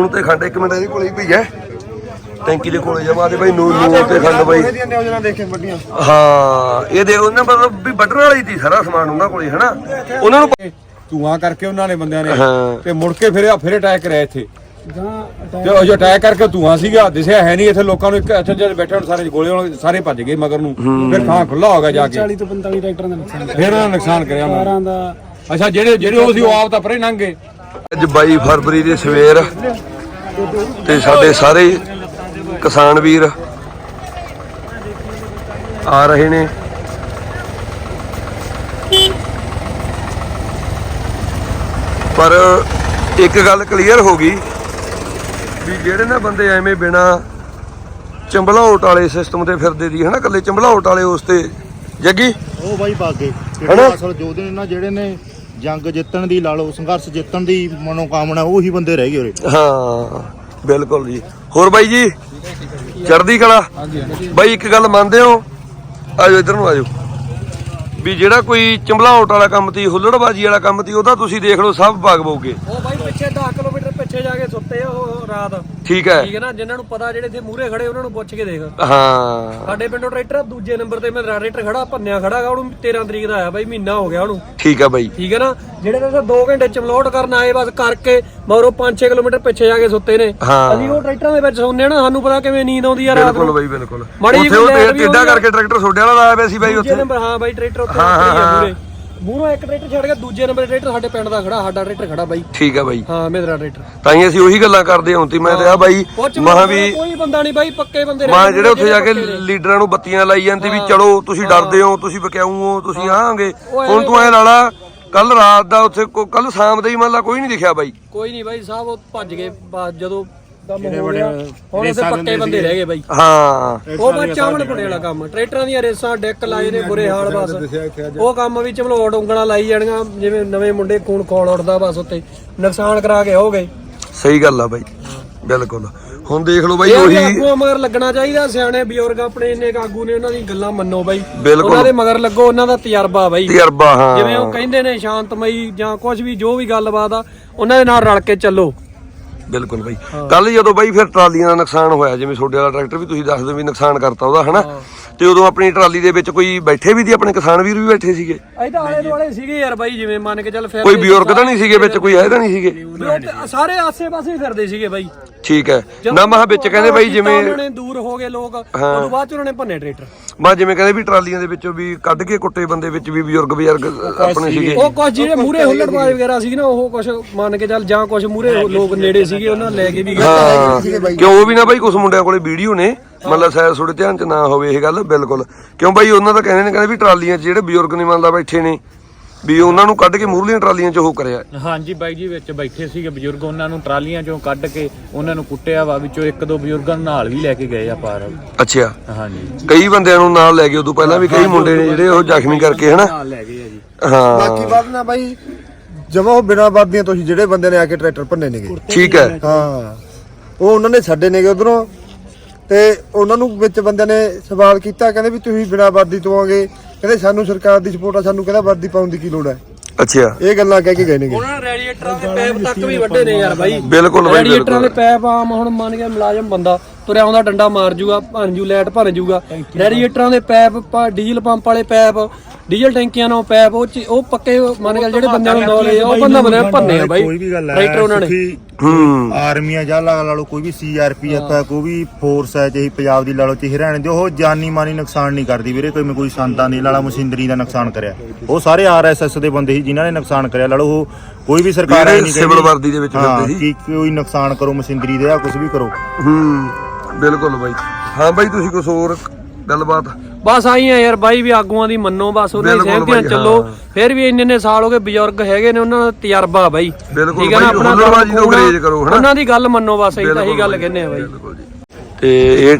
ਨੂਨ ਤੇ ਖੰਡ ਇੱਕ ਮਿੰਟ ਇਹਦੇ ਕੋਲੇ ਹੀ ਪਈ ਹੈ। ਟੈਂਕੀ ਦੇ ਕੋਲੇ ਜਮਾ ਦੇ ਬਾਈ ਨੂਨ ਨੂਨ ਤੇ ਖੰਡ ਬਾਈ। ਹਾਂ ਇਹ ਦੇ ਉਹਨਾਂ ਮਤਲਬ ਵੀ ਵੱਢਣ ਵਾਲੀ ਸੀ ਸਾਰਾ ਸਮਾਨ ਉਹਨਾਂ ਕੋਲੇ ਹਨਾ? ਉਹਨਾਂ ਨੂੰ ਧੂਆਂ ਕਰਕੇ ਉਹਨਾਂ ਨੇ ਬੰਦਿਆਂ ਨੇ ਤੇ ਮੁੜ ਕੇ ਫਿਰ ਫਿਰ ਅਟੈਕ ਕਰਿਆ ਇੱਥੇ। ਤੇ ਉਹ ਜੋ ਅਟੈਕ ਕਰਕੇ ਧੂਆਂ ਸੀਗਾ ਦਿਸਿਆ ਹੈ ਨਹੀਂ ਇੱਥੇ ਲੋਕਾਂ ਨੂੰ ਇੱਕ ਇੱਥੇ ਜਿਹੜੇ ਬੈਠੇ ਹੁਣ ਸਾਰੇ ਗੋਲੇ ਵਾਲੇ ਸਾਰੇ ਭੱਜ ਗਏ ਮਗਰ ਨੂੰ। ਫਿਰ ਥਾਂ ਖੁੱਲਾ ਹੋ ਗਿਆ ਜਾ ਕੇ। 40 ਤੋਂ 45 ਟਰੈਕਟਰਾਂ ਦਾ ਨੁਕਸਾਨ ਫਿਰ ਉਹਨਾਂ ਨੇ ਨੁਕਸਾਨ ਕਰਿਆ। ਕਾਰਾਂ ਦਾ। ਅੱਛਾ ਜਿਹੜੇ ਜਿਹੜੇ ਉਹ ਸੀ ਉਹ ਆਪ ਤਾਂ ਪਰੇ ਲੰਘ ਗਏ। ਅੱਜ 22 ਫਰਵਰੀ ਦੀ ਸਵੇਰ ਤੇ ਸਾਡੇ ਸਾਰੇ ਕਿਸਾਨ ਵੀਰ ਆ ਰਹੇ ਨੇ ਪਰ ਇੱਕ ਗੱਲ ਕਲੀਅਰ ਹੋ ਗਈ ਵੀ ਜਿਹੜੇ ਨਾ ਬੰਦੇ ਐਵੇਂ ਬਿਨਾ ਚੰਬਲਾਉਟ ਵਾਲੇ ਸਿਸਟਮ ਤੇ ਫਿਰਦੇ ਦੀ ਹਨਾ ਕੱਲੇ ਚੰਬਲਾਉਟ ਵਾਲੇ ਉਸ ਤੇ ਜੱਗੀ ਉਹ ਬਾਈ ਬਾਗੇ ਹਨਾ? ਅਸਲ ਨੇ ਨਾ ਜਿਹੜੇ ਨੇ ਜੰਗ ਜਿੱਤਣ ਦੀ ਲਾ ਲਓ ਸੰਘਰਸ਼ ਜਿੱਤਣ ਦੀ ਮਨੋਕਾਮਨਾ ਉਹੀ ਬੰਦੇ ਰਹਿ ਗਏ ਉਰੇ। ਹਾਂ ਬਿਲਕੁਲ ਜੀ। ਹੋਰ ਬਾਈ ਜੀ? ਚੜ੍ਹਦੀ ਕਲਾ? ਬਾਈ ਇੱਕ ਗੱਲ ਮੰਨਦੇ ਹੋ? ਆਜੋ ਇਧਰ ਨੂੰ ਆਜੋ। ਵੀ ਜਿਹੜਾ ਕੋਈ ਚੰਬਲਾਉਟ ਵਾਲਾ ਕੰਮ ਤੀ ਹੁੱਲੜਬਾਜੀ ਵਾਲਾ ਕੰਮ ਤੀ ਉਹਦਾ ਤੁਸੀਂ ਦੇਖ ਲਓ ਸਭ ਭਾਗ ਬੋਗੇ। ਉਹ ਬਾਈ ਪਿੱਛੇ 10 ਕਿਲੋਮੀਟਰ ਪਿੱਛੇ ਜਾ ਕੇ ਸੁੱਤੇ ਆ ਉਹ ਰਾਤ। ਠੀਕ ਹੈ। ਠੀਕ ਹੈ ਨਾ ਜਿਨ੍ਹਾਂ ਨੂੰ ਪਤਾ ਜਿਹੜੇ ਇੱਥੇ ਮੂਹਰੇ ਖੜੇ ਉਹਨਾਂ ਨੂੰ ਪੁੱਛ ਕੇ ਦੇਖ। ਹਾਂ। ਸਾਡੇ ਪਿੰਡੋਂ ਟਰੈਕਟਰ ਦੂਜੇ ਨੰਬਰ ਤੇ ਮੇਰਾ ਟਰੈਕਟਰ ਖੜਾ ਭੰਨਿਆ ਖੜਾ ਗਾ ਉਹਨੂੰ 13 ਤਰੀਕ ਦਾ ਆਇਆ ਬਾਈ ਮਹੀਨਾ ਹੋ ਗਿਆ ਉਹਨੂੰ। ਠੀਕ ਹੈ ਬਾਈ। ਠੀਕ ਹੈ ਨਾ ਜਿਹੜੇ ਤਾਂ 2 ਘੰਟੇ ਚਮਲੋਟ ਕਰਨ ਆਏ ਬਸ ਕਰਕੇ ਮਗਰੋਂ 5-6 ਕਿਲੋਮੀਟਰ ਪਿੱਛੇ ਜਾ ਕੇ ਸੁੱਤੇ ਨੇ। ਹਾਂ। ਅਸੀਂ ਉਹ ਟਰੈਕਟਰਾਂ ਦੇ ਵਿੱਚ ਸੌਂਦੇ ਆ ਨਾ ਸਾਨੂੰ ਪਤਾ ਕਿਵੇਂ ਨੀਂਦ ਆਉਂਦੀ ਆ ਰਾਤ ਬਿਲਕੁਲ ਬਾਈ ਬਿਲਕੁਲ। ਉੱਥੇ ਉਹ ਟੇਡਾ। ਕਰਕੇ ਟਰੈਕਟਰ ਛੋਟੇ ਵਾਲਾ ਲਾਇਆ ਪਿਆ ਸੀ ਬਾਈ ਉੱਥੇ? ਹਾਂ ਬਾਈ ਟਰੈਕਟਰ ਉੱਤੇ ਹਾਂ, ਹਾਂ, ਮੂਹਰੇ ਇੱਕ ਟਰੈਕਟਰ ਛੱਡ ਕੇ ਦੂਜੇ ਨੰਬਰ ਟਰੈਕਟਰ ਸਾਡੇ ਪਿੰਡ ਦਾ ਖੜਾ ਸਾਡਾ ਟਰੈਕਟਰ ਖੜਾ ਬਾਈ। ਠੀਕ ਹੈ ਬਾਈ। ਹਾਂ ਮੇਰਾ ਟਰੈਕਟਰ। ਤਾਂ ਹੀ ਅਸੀਂ ਉਹੀ ਗੱਲਾਂ ਕਰਦੇ ਹਾਂ ਤੇ ਮੈਂ ਤੇ ਆ ਬਾਈ ਉਹ ਚ ਮਹਾ ਵੀ ਕੋਈ ਬੰਦਾ ਨਹੀਂ ਬਾਈ ਪੱਕੇ ਬੰਦੇ ਮਾਂ ਜਿਹੜੇ ਉੱਥੇ ਜਾ ਕੇ। ਲੀਡਰਾਂ ਨੂੰ ਬੱਤੀਆਂ ਲਾਈ ਜਾਂਦੇ ਵੀ ਚਲੋ ਤੁਸੀਂ ਡਰਦੇ ਹੋ ਤੁਸੀਂ ਬਕਿਆਊ ਹੋ ਤੁਸੀਂ ਆਹਾਂਗੇ ਹੁਣ ਤੂੰ ਐ ਲਾਲਾ ਕੱਲ ਰਾਤ ਦਾ ਉੱਥੇ ਕੱਲ ਸ਼ਾਮ ਦੇ ਹੀ ਮੰਨ ਲਾ ਕੋਈ ਨਹੀਂ ਦਿਖਿਆ ਬਾਈ। ਕੋਈ ਨਹੀਂ ਬਾਈ ਸਾਹਿਬ ਉਹ ਭੱਜ ਗਏ ਜਦੋਂ ਕੰਮ ਹੋ ਗਿਆ ਹੁਣ ਉੱਥੇ ਪੱਕੇ ਬੰਦੇ ਰਹਿ ਗਏ ਬਾਈ। ਹਾਂ। ਉਹ ਬਸ ਚਾਵਣ ਪੜੇ ਵਾਲਾ ਕੰਮ। ਟਰੈਕਟਰਾਂ ਦੀਆਂ ਰੇਸਾਂ ਡੈਕ ਲਾਏ ਨੇ ਬੁਰੇ ਹਾਲ ਬਸ। ਉਹ ਕੰਮ ਵੀ ਚਮਲੋੜ ਉਂਗਲਾਂ ਲਾਈ ਜਾਣੀਆਂ ਜਿਵੇਂ ਨਵੇਂ ਮੁੰਡੇ ਖੂਨ ਖੋਲ ਉੱਠਦਾ ਬਸ ਉੱਤੇ ਨੁਕਸਾਨ ਕਰਾ ਕੇ ਹੋ ਗਏ। ਸਹੀ ਗੱਲ ਆ ਬਾਈ। ਬਿਲਕੁਲ। ਹੁਣ ਦੇਖ ਲਓ ਬਾਈ ਉਹੀ ਆਗੂਆਂ ਮਗਰ ਲੱਗਣਾ ਚਾਹੀਦਾ ਸਿਆਣੇ ਬਜ਼ੁਰਗ ਆਪਣੇ ਇੰਨੇ ਆਗੂ ਨੇ ਉਹਨਾਂ ਦੀ ਗੱਲਾਂ ਮੰਨੋ ਬਾਈ। ਬਿਲਕੁਲ। ਉਹਨਾਂ ਦੇ ਮਗਰ ਲੱਗੋ ਉਹਨਾਂ ਦਾ ਤਜਰਬਾ ਬਾਈ। ਤਜਰਬਾ ਜਿਵੇਂ ਹਾਂ ਉਹ ਕਹਿੰਦੇ ਨੇ ਸ਼ਾਂਤਮਈ ਜਾਂ ਕੁਝ ਵੀ ਜੋ ਵੀ ਗੱਲਬਾਤ ਆ ਉਹਨਾਂ ਦੇ ਨਾਲ ਰਲ ਕੇ ਚੱਲੋ। ਬਿਲਕੁਲ ਬਾਈ। ਕੱਲ ਜਦੋਂ ਬਾਈ ਫਿਰ ਟਰਾਲੀਆਂ ਦਾ ਨੁਕਸਾਨ ਹੋਇਆ ਜਿਵੇਂ ਛੋਡੇ ਵਾਲਾ ਟਰੈਕਟਰ ਵੀ ਤੁਸੀਂ ਦੱਸਦੇ ਵੀ ਨੁਕਸਾਨ ਕਰਤਾ ਉਹਦਾ ਹਨਾ? ਤੇ ਉਦੋਂ ਆਪਣੀ ਟਰਾਲੀ ਦੇ ਵਿੱਚ ਕੋਈ ਬੈਠੇ ਵੀ ਸੀ ਆਪਣੇ ਕਿਸਾਨ ਵੀਰ ਵੀ ਬੈਠੇ ਸੀਗੇ? ਅਸੀਂ ਤਾਂ ਆਲੇ ਦੁਆਲੇ ਸੀਗੇ ਯਾਰ ਬਾਈ ਜਿਵੇਂ ਮੰਨ ਕੇ ਚੱਲ ਫਿਰ ਕੋਈ ਬਜ਼ੁਰਗ ਤਾਂ ਨਹੀਂ ਸੀਗੇ ਵਿੱਚ ਕੋਈ ਹੈ ਤਾਂ ਨਹੀਂ ਸੀਗੇ? ਸਾਰੇ ਆਸੇ-ਪਾਸੇ ਫਿਰਦੇ ਸੀਗੇ ਬਾਈ। ਠੀਕ ਹੈ। ਨਾ ਮਹਾ ਵਿੱਚ ਕਹਿੰਦੇ ਬਾਈ ਜਿਵੇਂ ਉਹਨਾਂ ਨੇ ਦੂਰ ਹੋ ਗਏ ਲੋਕ ਉਦੋਂ ਬਾਅਦ ਚ ਉਹਨਾਂ ਨੇ ਭੰਨੇ ਟਰੈਕਟਰ। ਮਾ ਜਿਵੇਂ ਕਹਿੰਦੇ ਵੀ ਟਰਾਲੀਆਂ ਦੇ ਵਿੱਚੋਂ ਵੀ ਕੱਢ ਕੇ ਕੁੱਟੇ ਬੰਦੇ ਵਿੱਚ ਵੀ ਬਜ਼ੁਰਗ ਬਜ਼ੁਰਗ ਆਪਣੇ ਸੀਗੇ। ਉਹ ਕੁਝ ਜਿਹੜੇ ਮੂਰੇ ਹੁੱਲੜਬਾਜ਼ ਵਗੈਰਾ ਸੀ ਨਾ ਉਹ ਕੁਝ ਮੰਨ ਕੇ ਚੱਲ ਜਾਂ ਕੁਝ ਮੂਰੇ ਲੋਕ ਨੇੜੇ ਸੀਗੇ ਉਹਨਾਂ ਲੈ ਕੇ ਵੀ ਗਏ। ਹਾਂ। ਕਿਉਂ? ਉਹ ਵੀ ਨਾ ਬਾਈ ਕੁਝ ਮੁੰਡਿਆਂ ਕੋਲੇ ਵੀਡੀਓ ਨੇ। ਮਤਲਬ ਸ਼ਾਇਦ ਥੋੜੇ ਧਿਆਨ ਚ ਨਾ ਹੋਵੇ ਇਹ ਗੱਲ ਬਿਲਕੁਲ। ਕਿਉਂ ਬਾਈ ਉਹਨਾਂ ਦਾ ਕਹਿੰਦੇ ਨੇ ਕਹਿੰਦੇ ਵੀ ਟਰਾਲੀਆਂ 'ਚ ਜਿਹੜੇ ਬਜ਼ੁਰਗ ਨਹੀਂ ਮੰਨਦਾ ਬੈਠੇ ਨੇ ਵੀ ਉਹਨਾਂ ਨੂੰ ਕੱਢ ਕੇ ਮੂਰਲੀਆਂ ਟਰਾਲੀਆਂ 'ਚ ਉਹ ਕਰਿਆ। ਹਾਂਜੀ ਬਾਈ ਜੀ ਵਿੱਚ ਬੈਠੇ ਸੀਗੇ ਬਜ਼ੁਰਗ ਉਹਨਾਂ ਨੂੰ ਟਰਾਲੀਆਂ ਚੋਂ ਕੱਢ ਕੇ ਉਹਨਾਂ ਨੂੰ ਕੁੱਟਿਆ ਵਾ ਵਿੱਚੋਂ ਇੱਕ ਦੋ ਬਜ਼ੁਰਗਾਂ ਨੂੰ ਨਾਲ ਵੀ ਲੈ ਕੇ ਗਏ ਆ ਪਾਰ। ਅੱਛਾ। ਹਾਂਜੀ। ਕਈ ਬੰਦਿਆਂ ਨੂੰ ਨਾਲ ਲੈ ਗਏ ਉਦੋਂ ਪਹਿਲਾਂ ਵੀ ਕਈ ਮੁੰਡੇ ਨੇ ਜਿਹੜੇ ਉਹ ਜ਼ਖਮੀ ਕਰਕੇ ਹਨਾ? ਨਾਲ ਲੈ ਗਏ ਆ ਜੀ। ਹਾਂ। ਬਾਕੀ ਬਾਤ ਨਾ ਬਾਈ ਜਮਾ ਉਹ ਬਿਨਾਂ ਵਰਦੀਆਂ ਤੋਂ ਸੀ ਜਿਹੜੇ ਬੰਦੇ ਨੇ ਆ ਕੇ ਟਰੈਕਟਰ ਭੰਨੇ ਨੇਗੇ। ਠੀਕ ਹੈ। ਹਾਂ। ਉਹ ਉਹਨਾਂ ਨੇ ਛੱਡੇ ਨੇਗੇ ਉਧਰੋਂ। ਤੇ ਉਹਨਾਂ ਨੂੰ ਵਿੱਚ ਬੰਦਿਆਂ ਨੇ ਸਵਾਲ ਕੀਤਾ ਕਹਿੰਦੇ ਵੀ ਤੁਸੀਂ ਬਿਨਾਂ ਵਰਦੀ ਤੋਂ ਆਗੇ ਕਹਿੰਦੇ ਸਾਨੂੰ ਸਰਕਾਰ ਦੀ ਸਪੋਰਟ ਆ ਸਾਨੂੰ ਕਹਿੰਦਾ ਵਰਦੀ ਪਾਉਣ ਦੀ ਕੀ ਲੋੜ ਹੈ? ਅੱਛਾ। ਇਹ ਗੱਲਾਂ ਕਹਿ ਕੇ ਗਏ ਨੇਗੇ। ਉਹਨਾਂ ਰੈਡੀਏਟਰਾਂ ਦੇ ਪੈਪ ਤੱਕ ਵੀ ਵੱਡੇ ਨੇ ਯਾਰ ਬਾਈ। ਬਿਲਕੁਲ ਬਾਈ ਰੈਡੀਏਟਰਾਂ ਦੇ ਪੈਪ ਆਮ ਹੁਣ ਮੰਨ ਗਿਆ ਮੁਲਾਜ਼ਮ ਬੰਦਾ ਤੁਰਿਆ ਆਉਂਦਾ ਡੰਡਾ ਮਾਰ ਜੂਗਾ ਭੰਨ ਜੂ ਲਾਈਟ ਭੰਨ ਜੂਗਾ। ਰੈਡੀਏਟਰਾਂ ਦੇ ਪੈਪ ਡੀਜ਼ਲ ਪੰਪ ਵਾਲੇ ਪੈਪ ਡੀਜ਼ਲ ਟੈਂਕੀਆਂ ਨਾਲ ਪੈਪ ਉਹ 'ਚ- ਉਹ ਪੱਕੇ ਮੰਨ ਗਿਆ ਜਿਹੜੇ ਬੰਦਿਆਂ ਨੂੰ ਨੌਲੇਜ ਉਹ ਬੰਦਾ ਬੰਦੇ ਭੰਨੇ ਆ ਬਾਈ ਕੋਈ ਵੀ ਗੱਲ ਹੈ ਟਰੈਕਟਰ ਉਹਨਾਂ ਨੇ। ਸੁਖੀ ਹੂੰ। ਆਰਮੀ ਆ ਜਾਂ ਲਾ ਲਾ ਲਓ ਕੋਈ ਵੀ ਸੀਆਰਪੀਐਫ ਹੈ। ਕੋਈ ਵੀ ਫੋਰਸ ਹੈ ਚਾਹੇ ਪੰਜਾਬ ਦੀ ਲਾ ਲਓ ਚਾਹੇ ਹਰਿਆਣੇ ਦੀ ਉਹ ਜਾਨੀ ਮਾਨੀ ਨੁਕਸਾਨ ਨਹੀਂ ਕਰਦੀ ਵੀਰੇ ਕੋਈ ਕੋਈ ਸੰਤਾਂ ਦੀ ਲਾ ਲਾ ਮਸ਼ੀਨਰੀ ਦਾ ਨੁਕਸਾਨ ਕਰਿਆ। ਉਹ ਸਾਰੇ ਆਰਐਸਐਸ ਦੇ ਬੰਦੇ ਸੀ ਜਿਨ੍ਹਾਂ ਨੇ ਨੁਕਸਾਨ ਕਰਿਆ ਲਾ ਲਓ ਉਹ ਕੋਈ ਵੀ ਸਰਕਾਰ ਇਹ ਨਹੀਂ ਸਿਵਲ ਵਰਦੀ ਦੇ ਵਿੱਚ ਹਾਂ, ਫਿਰਦੇ ਸੀ। ਕਿ ਕੋਈ ਨੁਕਸਾਨ ਕਰੋ ਮਸ਼ੀਨਰੀ ਦੇ ਆ ਕੁਝ ਵੀ ਕਰੋ। ਹੂੰ ਬਿਲਕੁਲ ਬਾਈ। ਹਾਂ ਬਾਈ ਤੁਸੀਂ ਕੁਝ ਹੋਰ ਗੱਲਬਾਤ ਬਸ ਆਈ ਆ ਯਾਰ ਬਾਈ ਵੀ ਆਗੂਆਂ ਦੀ ਮੰਨੋ ਬਸ ਉਹਨਾਂ ਦੀ ਬਿਲਕੁਲ ਸਹਿਮਤੀਆਂ ਬਾਈ, ਚੱਲੋ। ਹਾਂ। ਫਿਰ ਵੀ ਇੰਨੇ ਨੇ ਸਾਲ ਹੋ ਗਏ ਬਜ਼ੁਰਗ ਹੈਗੇ ਨੇ ਉਹਨਾਂ ਦਾ ਤਜਰਬਾ ਬਾਈ। ਬਿਲਕੁਲ ਠੀਕ ਹੈ ਨਾ ਬਾਈ, ਆਪਣਾ ਹੁਨਰਬਾਜ਼ੀ ਤੋਂ ਖੂਨ ਆ, ਗੁਰੇਜ਼ ਕਰੋ, ਹਨਾ? ਉਹਨਾਂ ਦੀ ਗੱਲ ਮੰਨੋ ਬਸ ਅਸੀਂ ਤਾਂ ਇਹੀ ਗੱਲ ਕਹਿੰਦੇ ਆ ਬਾਈ। ਬਿਲਕੁਲ ਜੀ। ਤੇ ਇਹ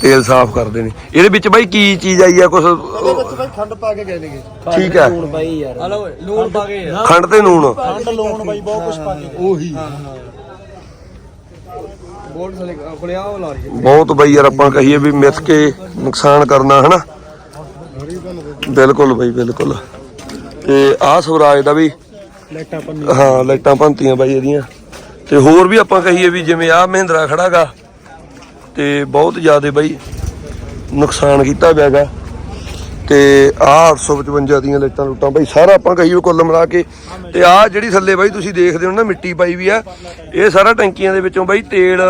ਤੇਲ ਸਾਫ਼ ਕਰਦੇ ਨੇ। ਇਹਦੇ ਵਿੱਚ ਬਾਈ ਕੀ ਚੀਜ਼ ਆਈ ਆ ਕੁਝ ਬਾਈ ਖੰਡ ਪਾ ਕੇ ਗਏ ਨੇਗੇ। ਠੀਕ ਹੈ। ਬਾਈ ਯਾਰ। ਹਲੋ ਲੂਣ ਪਾ ਕੇ। ਖੰਡ ਤੇ ਨੂਣ ਖੰਡ ਲੋਨ ਬਾਈ ਬਹੁਤ ਕੁਝ ਪਾ ਕੇ ਉਹੀ। ਬੋਲਡ ਥਲੇ ਖੁਲਿਆ ਉਹ ਲਾ ਰਹੀ ਬਹੁਤ ਬਈ ਯਾਰ ਆਪਾਂ ਕਹੀਏ ਵੀ ਮਿੱਥ ਕੇ ਨੁਕਸਾਨ ਕਰਨਾ ਹਨਾ? ਬਿਲਕੁਲ ਬਈ ਬਿਲਕੁਲ। ਤੇ ਆਹ ਸਵਰਾਜ ਦਾ ਵੀ ਪੰਨੀ ਹਾਂ ਲਾਈਟਾਂ ਭੰਤੀਆਂ ਬਾਈ ਇਹਦੀਆਂ। ਤੇ ਹੋਰ ਵੀ ਆਪਾਂ ਕਹੀਏ ਵੀ ਜਿਵੇਂ ਆ ਮਹਿੰਦਰਾ ਖੜਾਗਾ ਤੇ ਬਹੁਤ ਜ਼ਿਆਦਾ ਬਾਈ ਨੁਕਸਾਨ ਕੀਤਾ ਪਿਆਗਾ ਤੇ ਆ 855 ਦੀਆਂ ਲਾਈਟਾਂ ਲੁੱਟਾਂ। ਬਾਈ, ਸਾਰਾ ਆਪਾਂ ਕਹੀਏ ਕੁੱਲ ਮਿਲਾ ਕੇ। ਤੇ ਆ ਜਿਹੜੀ ਥੱਲੇ ਬਾਈ ਤੁਸੀਂ ਦੇਖਦੇ ਹੋ ਨਾ, ਮਿੱਟੀ ਪਾਈ ਵੀ ਆ। ਇਹ ਸਾਰਾ ਟੈਂਕੀਆਂ ਦੇ ਵਿੱਚੋਂ ਬਾਈ ਤੇਲ